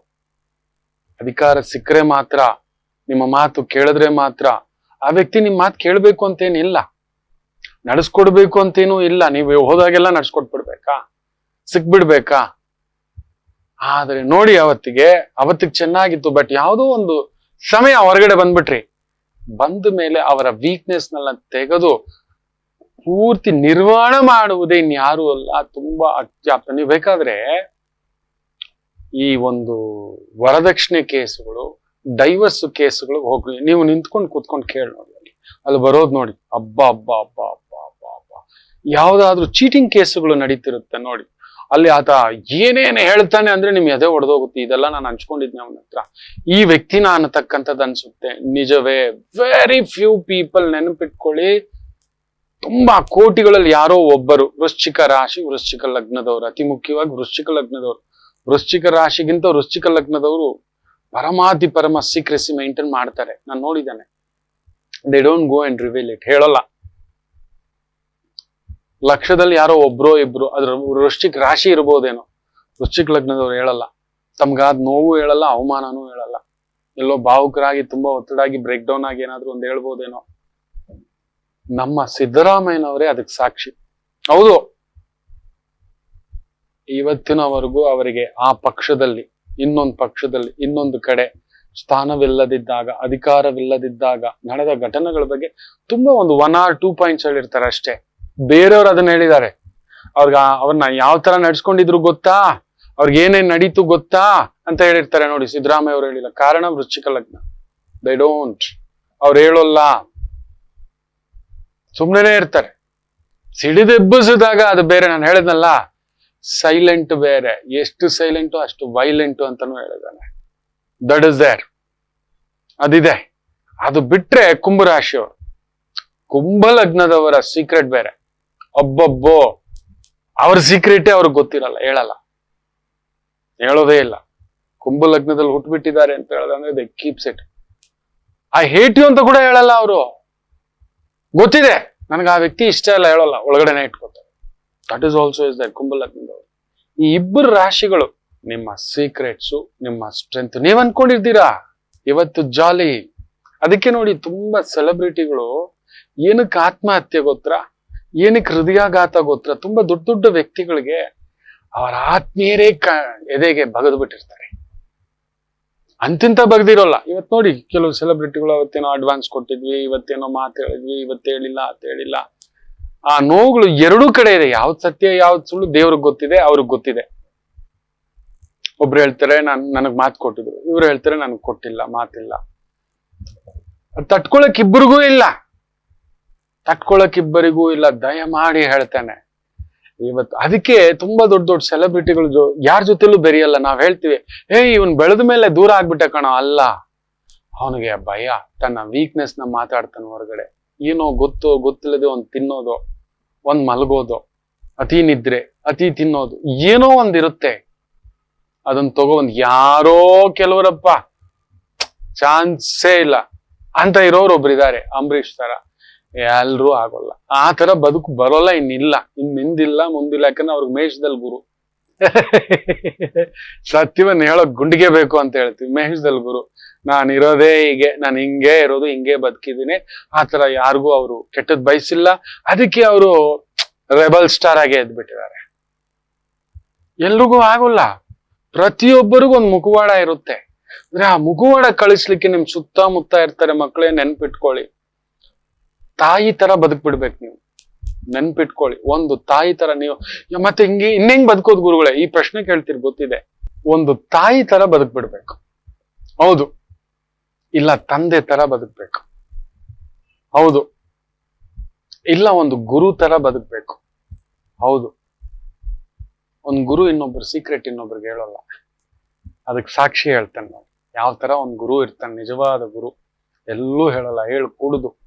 ಅಧಿಕಾರ ಸಿಕ್ಕರೆ ಮಾತ್ರ, ನಿಮ್ಮ ಮಾತು ಕೇಳಿದ್ರೆ ಮಾತ್ರ, ಆ ವ್ಯಕ್ತಿ ನಿಮ್ಮ ಮಾತು ಕೇಳಬೇಕು ಅಂತೇನಿಲ್ಲ. ನಡೆಸ್ಕೊಡ್ಬೇಕು ಅಂತೇನೂ ಇಲ್ಲ. ನೀವು ಹೋದಾಗೆಲ್ಲ ನಡ್ಸ್ಕೊಟ್ಬಿಡ್ಬೇಕಾ? ಸಿಕ್ಬಿಡ್ಬೇಕಾ? ಆದ್ರೆ ನೋಡಿ ಅವತ್ತಿಗೆ ಅವತ್ತಿಗೆ ಚೆನ್ನಾಗಿತ್ತು ಬಟ್ ಯಾವುದೋ ಒಂದು ಸಮಯ ಹೊರಗಡೆ ಬಂದ್ಬಿಟ್ರಿ. ಬಂದ ಮೇಲೆ ಅವರ ವೀಕ್ನೆಸ್ ನೆಲ್ಲ ತೆಗೆದು ಪೂರ್ತಿ ನಿರ್ವಹಣೆ ಮಾಡುವುದೇ ಇನ್ಯಾರು ಅಲ್ಲ, ತುಂಬಾ ಅತ್ಯಾಪ್ತ. ನೀವು ಬೇಕಾದ್ರೆ ಈ ಒಂದು ವರದಕ್ಷಿಣೆ ಕೇಸುಗಳು ಡೈವರ್ಸ್ ಕೇಸುಗಳು ಹೋಗ್ಲಿ. ನೀವು ನಿಂತ್ಕೊಂಡು ಕೂತ್ಕೊಂಡು ಕೇಳಿ ನೋಡಿ ಅಲ್ಲಿ. ಅಲ್ಲಿ ಬರೋದು ನೋಡಿ. ಅಬ್ಬಾ ಹಬ್ಬ ಹಬ್ಬ ಹಬ್ಬ ಹಬ್ಬ ಹಬ್ಬ ಯಾವ್ದಾದ್ರು ಚೀಟಿಂಗ್ ಕೇಸುಗಳು ನಡೀತಿರುತ್ತೆ ನೋಡಿ. ಅಲ್ಲಿ ಆತ ಏನೇನು ಹೇಳ್ತಾನೆ ಅಂದ್ರೆ ನಿಮ್ಗೆ ಎದೆ ಹೊಡೆದೋಗುತ್ತೆ ಇದೆಲ್ಲ ನಾನು ಹಂಚ್ಕೊಂಡಿದ್ನ ಅವನ ಹತ್ರ. ಈ ವ್ಯಕ್ತಿನ ಅನ್ನತಕ್ಕಂಥದ್ದು ಅನ್ಸುತ್ತೆ. ನಿಜವೇ ವೆರಿ ಫ್ಯೂ ಪೀಪಲ್ ನೆನಪಿಟ್ಕೊಳ್ಳಿ. ತುಂಬಾ ಕೋಟಿಗಳಲ್ಲಿ ಯಾರೋ ಒಬ್ಬರು, ವೃಶ್ಚಿಕ ರಾಶಿ, ವೃಶ್ಚಿಕ ಲಗ್ನದವರು, ಅತಿ ಮುಖ್ಯವಾಗಿ ವೃಶ್ಚಿಕ ಲಗ್ನದವರು. ವೃಶ್ಚಿಕ ರಾಶಿಗಿಂತ ವೃಶ್ಚಿಕ ಲಗ್ನದವರು ಪರಮಾತಿ ಪರಮ ಸೀಕ್ರೆಸಿ ಮೇಂಟೈನ್ ಮಾಡ್ತಾರೆ. ನಾನು ನೋಡಿದ್ದಾನೆ. They don't go and reveal it ಹೇಳಲ್ಲ. ಲಕ್ಷದಲ್ಲಿ ಯಾರೋ ಒಬ್ರೋ ಇಬ್ರು, ಅದ್ರ ವೃಶ್ಚಿಕ್ ರಾಶಿ ಇರ್ಬೋದೇನೋ. ವೃಶ್ಚಿಕ್ ಲಗ್ನದವ್ರು ಹೇಳಲ್ಲ. ತಮ್ಗಾದ್ ನೋವು ಹೇಳಲ್ಲ, ಅವಮಾನನೂ ಹೇಳಲ್ಲ. ಎಲ್ಲೋ ಭಾವುಕರಾಗಿ, ತುಂಬಾ ಒತ್ತಡಾಗಿ ಬ್ರೇಕ್ ಡೌನ್ ಆಗಿ ಏನಾದ್ರು ಒಂದ್ ಹೇಳ್ಬೋದೇನೋ. ನಮ್ಮ ಸಿದ್ದರಾಮಯ್ಯನವರೇ ಅದಕ್ಕೆ ಸಾಕ್ಷಿ. ಹೌದು. ಇವತ್ತಿನವರೆಗೂ ಅವರಿಗೆ ಆ ಪಕ್ಷದಲ್ಲಿ, ಇನ್ನೊಂದು ಪಕ್ಷದಲ್ಲಿ, ಇನ್ನೊಂದು ಕಡೆ ಸ್ಥಾನವಿಲ್ಲದಿದ್ದಾಗ, ಅಧಿಕಾರವಿಲ್ಲದಿದ್ದಾಗ, ನಡೆದ ಘಟನೆಗಳ ಬಗ್ಗೆ ತುಂಬಾ ಒಂದು ಒನ್ ಆರ್ ಟೂ ಪಾಯಿಂಟ್ಸ್ ಹೇಳಿರ್ತಾರೆ ಅಷ್ಟೇ. ಬೇರೆಯವ್ರು ಅದನ್ನ ಹೇಳಿದ್ದಾರೆ. ಅವ್ರಿಗೆ ಅವ್ರನ್ನ ಯಾವ ತರ ನಡ್ಸ್ಕೊಂಡಿದ್ರು ಗೊತ್ತಾ? ಅವ್ರಿಗೆ ಏನೇನ್ ನಡೀತು ಗೊತ್ತಾ? ಅಂತ ಹೇಳಿರ್ತಾರೆ ನೋಡಿ, ಸಿದ್ದರಾಮಯ್ಯ ಅವ್ರು ಹೇಳಿಲ್ಲ ಕಾರಣ ವೃಶ್ಚಿಕ ಲಗ್ನ. ದೇ ಡೋಂಟ್ ಅವ್ರು ಹೇಳೋಲ್ಲ. ಸುಮ್ಮನೆ ಇರ್ತಾರೆ. ಸಿಡಿದೆಬ್ಬಿಸಿದಾಗ ಅದು ಬೇರೆ, ನಾನು ಹೇಳಿದ್ನಲ್ಲ. ಸೈಲೆಂಟ್ ಬೇರೆ. ಎಷ್ಟು ಸೈಲೆಂಟು ಅಷ್ಟು ವೈಲೆಂಟು ಅಂತಾನು ಹೇಳಿದಾನೆ. ದಟ್ ಇಸ್ ದೇರ್ ಅದಿದೆ. ಅದು ಬಿಟ್ರೆ ಕುಂಭರಾಶಿಯವರು. ಕುಂಭ ಲಗ್ನದವರ ಸೀಕ್ರೆಟ್ ಬೇರೆ. ಒಬ್ಬೊಬ್ಬೋ ಅವ್ರ ಸೀಕ್ರೆಟೇ ಅವ್ರಿಗೆ ಗೊತ್ತಿರಲ್ಲ, ಹೇಳಲ್ಲ. ಹೇಳೋದೇ ಇಲ್ಲ. ಕುಂಭ ಲಗ್ನದಲ್ಲಿ ಹುಟ್ಟುಬಿಟ್ಟಿದ್ದಾರೆ ಅಂತ ಹೇಳೋದಂದ್ರೆ they keeps it a hate ಅಂತ ಕೂಡ ಹೇಳಲ್ಲ ಅವರು. ಗೊತ್ತಿದೆ. ನನಗೆ ಆ ವ್ಯಕ್ತಿ ಇಷ್ಟ ಇಲ್ಲ, ಹೇಳಲ್ಲ. ಒಳಗಡೆನೆ ಇಟ್ಕೋತಾರೆ that is also is the Kumbha ಲಗ್ನದವರು ಈ ಇಬ್ಬರು ರಾಶಿಗಳು, ನಿಮ್ಮ ಸೀಕ್ರೆಟ್ಸು ನಿಮ್ಮ ಸ್ಟ್ರೆಂತ್ ನೀವ್ ಅನ್ಕೊಂಡಿರ್ತೀರಾ? ಇವತ್ತು ಜಾಲಿ ಅದಕ್ಕೆ ನೋಡಿ ತುಂಬಾ ಸೆಲೆಬ್ರಿಟಿಗಳು ಏನಕ್ಕೆ ಆತ್ಮಹತ್ಯೆ ಗೊತ್ತಾ? ಏನಕ್ಕೆ ಹೃದಯಾಘಾತ ಗೊತ್ತ ತುಂಬಾ ದೊಡ್ಡ ದೊಡ್ಡ ವ್ಯಕ್ತಿಗಳಿಗೆ ಅವರ ಆತ್ಮೀಯರೇ ಕ, ಎದೆಗೆ ಬಗೆದು ಬಿಟ್ಟಿರ್ತಾರೆ. ಅಂತಿಂತ ಬಗ್ದಿರೋಲ್ಲ. ಇವತ್ ನೋಡಿ, ಕೆಲವು ಸೆಲೆಬ್ರಿಟಿಗಳು ಅವತ್ತೇನೋ ಅಡ್ವಾನ್ಸ್ ಕೊಟ್ಟಿದ್ವಿ, ಇವತ್ತೇನೋ ಮಾತು ಹೇಳಿದ್ವಿ, ಇವತ್ತು ಹೇಳಿಲ್ಲ, ಅಂತ ಹೇಳಿಲ್ಲ. ಆ ನೋವುಗಳು ಎರಡೂ ಕಡೆ ಇದೆ. ಯಾವ್ದು ಸತ್ಯ, ಯಾವ್ದು ಸುಳ್ಳು ದೇವ್ರಿಗೆ ಗೊತ್ತಿದೆ, ಅವ್ರಿಗೆ ಗೊತ್ತಿದೆ. ಒಬ್ರು ಹೇಳ್ತಾರೆ, ನಾನು, ನನಗ್ ಮಾತು ಕೊಟ್ಟಿದ್ರು. ಇವ್ರು ಹೇಳ್ತಾರೆ, ನನಗೆ ಕೊಟ್ಟಿಲ್ಲ, ಮಾತಿಲ್ಲ. ತಟ್ಕೊಳಕ್ ಇಬ್ಬರಿಗೂ ಇಲ್ಲ. ತಟ್ಕೊಳಕ್ ಇಬ್ಬರಿಗೂ ಇಲ್ಲ ದಯಮಾಡಿ ಹೇಳ್ತೇನೆ. ಇವತ್ತು ಅದಕ್ಕೆ ತುಂಬಾ ದೊಡ್ಡ ದೊಡ್ಡ ಸೆಲೆಬ್ರಿಟಿಗಳು ಜೊ, ಯಾರ ಜೊತೆಲೂ ಬೆರೆಯಲ್ಲ. ನಾವ್ ಹೇಳ್ತೀವಿ ಹೇ ಇವನ್ ಬೆಳೆದ ಮೇಲೆ ದೂರ ಆಗ್ಬಿಟ್ಟೆ ಕಣ. ಅಲ್ಲ. ಅವನಿಗೆ ಭಯ, ತನ್ನ ವೀಕ್ನೆಸ್ನ ಮಾತಾಡ್ತಾನೆ ಹೊರಗಡೆ. ಏನೋ ಗೊತ್ತು, ಗೊತ್ತಿಲ್ಲದೆ ಒಂದ್ ತಿನ್ನೋದು, ಒಂದ್ ಮಲಗೋದು, ಅತಿ ನಿದ್ರೆ, ಅತಿ ತಿನ್ನೋದು, ಏನೋ ಒಂದಿರುತ್ತೆ ಅದನ್ನ ತಗೊಂಡ್ ಯಾರೋ ಕೆಲವರಪ್ಪ. ಚಾನ್ಸೇ ಇಲ್ಲ. ಅಂತ ಇರೋರು ಒಬ್ರಿದ್ದಾರೆ ಅಂಬರೀಷ್ ತರ ಎಲ್ರೂ ಆಗೋಲ್ಲ. ಆ ತರ ಬದುಕು ಬರೋಲ್ಲ, ಇನ್ನಿಲ್ಲ. ಇನ್ ಹಿಂದಿಲ್ಲ ಮುಂದಿಲ್ಲ, ಯಾಕಂದ್ರೆ ಅವ್ರಿಗೆ ಮೇಷದಲ್ಲಿ ಗುರು. ಸತ್ಯವನ್ನ ಹೇಳೋಕ್ ಗುಂಡಿಗೆ ಬೇಕು ಅಂತ ಹೇಳ್ತೀವಿ, ಮೇಷದಲ್ಲಿ ಗುರು. ನಾನು ಇರೋದೇ ಹೀಗೆ, ನಾನು ಹಿಂಗೆ ಇರೋದು, ಹಿಂಗೆ ಬದುಕಿದ್ದೀನಿ. ಆ ತರ ಯಾರಿಗೂ ಅವರು ಕೆಟ್ಟದ್ ಬಯಸಿಲ್ಲ. ಅದಕ್ಕೆ ಅವರು ರೆಬಲ್ ಸ್ಟಾರ್ ಆಗೇ ಎದ್ಬಿಟ್ಟಿದ್ದಾರೆ. ಎಲ್ರಿಗೂ ಆಗೋಲ್ಲ. ಪ್ರತಿಯೊಬ್ಬರಿಗೂ ಒಂದು ಮುಖವಾಡ ಇರುತ್ತೆ. ಅಂದ್ರೆ ಆ ಮುಖವಾಡ ಕಳಿಸ್ಲಿಕ್ಕೆ ನಿಮ್ ಸುತ್ತಮುತ್ತ ಇರ್ತಾರೆ ಮಕ್ಕಳೇ, ನೆನ್ಪಿಟ್ಕೊಳ್ಳಿ. ತಾಯಿ ತರ ಬದುಕ್ಬಿಡ್ಬೇಕು ನೀವು. ನೆನ್ಪಿಟ್ಕೊಳ್ಳಿ. ಒಂದು ತಾಯಿ ತರ ನೀವು ಮತ್ತೆ ಹಿಂಗೆ, ಇನ್ನೆಂಗ್ ಬದುಕೋದ್ ಗುರುಗಳೇ? ಈ ಪ್ರಶ್ನೆ ಕೇಳ್ತೀರಿ, ಗೊತ್ತಿದೆ. ಒಂದು ತಾಯಿ ತರ ಬದುಕ್ಬಿಡ್ಬೇಕು. ಹೌದು. ಇಲ್ಲ, ತಂದೆ ತರ ಬದುಕ್ಬೇಕು. ಹೌದು. ಇಲ್ಲ, ಒಂದು ಗುರು ತರ ಬದುಕ್ಬೇಕು. ಹೌದು. ಒಂದ್ ಗುರು ಇನ್ನೊಬ್ರು ಸೀಕ್ರೆಟ್ ಇನ್ನೊಬ್ರಿಗೆ ಹೇಳಲ್ಲ. ಅದಕ್ಕೆ ಸಾಕ್ಷಿ ಹೇಳ್ತಾನೆ ನಾವು ಯಾವ ತರ ಒಂದ್ ಗುರು ಇರ್ತಾನೆ, ನಿಜವಾದ ಗುರು. ಎಲ್ಲೂ ಹೇಳಲ್ಲ, ಹೇಳಿ ಕುಡುದು.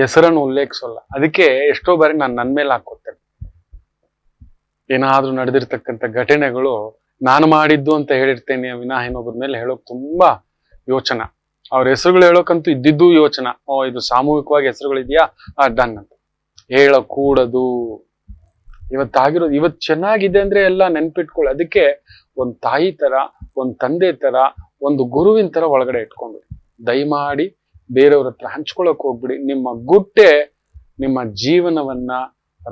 ಹೆಸರನ್ನು ಉಲ್ಲೇಖಿಸೋಲ್ಲ. ಅದಕ್ಕೆ ಎಷ್ಟೋ ಬಾರಿ ನಾನು ನನ್ನ ಮೇಲೆ ಹಾಕೋತೇನೆ. ಏನಾದ್ರೂ ನಡೆದಿರ್ತಕ್ಕಂಥ ಘಟನೆಗಳು ನಾನು ಮಾಡಿದ್ದು ಅಂತ ಹೇಳಿರ್ತೇನೆ ವಿನಾ ಇನ್ನೊಬ್ಬರ ಮೇಲೆ ಹೇಳೋಕ್ ತುಂಬಾ ಯೋಚನ. ಅವ್ರ ಹೆಸರುಗಳು ಹೇಳೋಕಂತೂ ಇದ್ದಿದ್ದು ಯೋಚನ. ಓ, ಇದು ಸಾಮೂಹಿಕವಾಗಿ ಹೆಸರುಗಳಿದೆಯಾ? ಆ, ಡನ್ ಅಂತ. ಹೇಳಕೂಡದು. ಇವತ್ತಾಗಿರೋದು ಇವತ್ತು ಚೆನ್ನಾಗಿದೆ ಅಂದ್ರೆ ಎಲ್ಲ ನೆನ್ಪಿಟ್ಕೊಳ್ಳಿ ಅದಕ್ಕೆ ಒಂದ್ ತಾಯಿ ತರ, ಒಂದ್ ತಂದೆ ತರ, ಒಂದು ಗುರುವಿನ ತರ ಒಳಗಡೆ ಇಟ್ಕೊಂಡ್ವಿ. ದಯಮಾಡಿ ಬೇರೆಯವ್ರ ಹತ್ರ ಹಂಚ್ಕೊಳಕ್ ಹೋಗ್ಬಿಡಿ. ನಿಮ್ಮ ಗುಟ್ಟೆ ನಿಮ್ಮ ಜೀವನವನ್ನ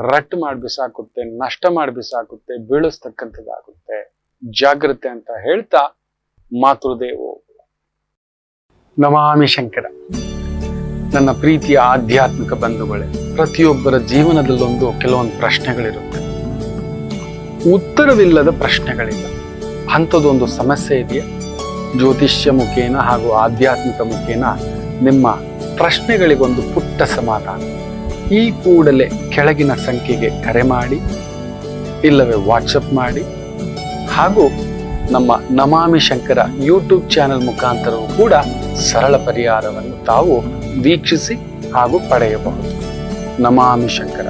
ರಟ್ ಮಾಡಿ ಬಿಸಾಕುತ್ತೆ, ನಷ್ಟ ಮಾಡಿ ಬಿಸಾಕುತ್ತೆ, ಬೀಳಿಸ್ತಕ್ಕಂಥದ್ದಾಗುತ್ತೆ. ಜಾಗ್ರತೆ ಅಂತ ಹೇಳ್ತಾ ಮಾತೃದೇವೋ. ನಮಾಮಿ ಶಂಕರ. ನನ್ನ ಪ್ರೀತಿಯ ಆಧ್ಯಾತ್ಮಿಕ ಬಂಧುಗಳೇ, ಪ್ರತಿಯೊಬ್ಬರ ಜೀವನದಲ್ಲೊಂದು ಕೆಲವೊಂದು ಪ್ರಶ್ನೆಗಳಿರುತ್ತೆ. ಉತ್ತರವಿಲ್ಲದ ಪ್ರಶ್ನೆಗಳಿಲ್ಲ ಅಂಥದ್ದೊಂದು ಸಮಸ್ಯೆ ಇದೆಯಾ? ಜ್ಯೋತಿಷ್ಯ ಮುಖೇನ ಹಾಗೂ ಆಧ್ಯಾತ್ಮಿಕ ಮುಖೇನ ನಿಮ್ಮ ಪ್ರಶ್ನೆಗಳಿಗೊಂದು ಪುಟ್ಟ ಸಮಾಧಾನ. ಈ ಕೂಡಲೇ ಕೆಳಗಿನ ಸಂಖ್ಯೆಗೆ ಕರೆ ಮಾಡಿ, ಇಲ್ಲವೇ ವಾಟ್ಸಪ್ ಮಾಡಿ, ಹಾಗೂ ನಮ್ಮ ನಮಾಮಿ ಶಂಕರ ಯೂಟ್ಯೂಬ್ ಚಾನೆಲ್ ಮುಖಾಂತರವೂ ಕೂಡ ಸರಳ ಪರಿಹಾರವನ್ನು ತಾವು ವೀಕ್ಷಿಸಿ ಹಾಗೂ ಪಡೆಯಬಹುದು. ನಮಾಮಿ ಶಂಕರ.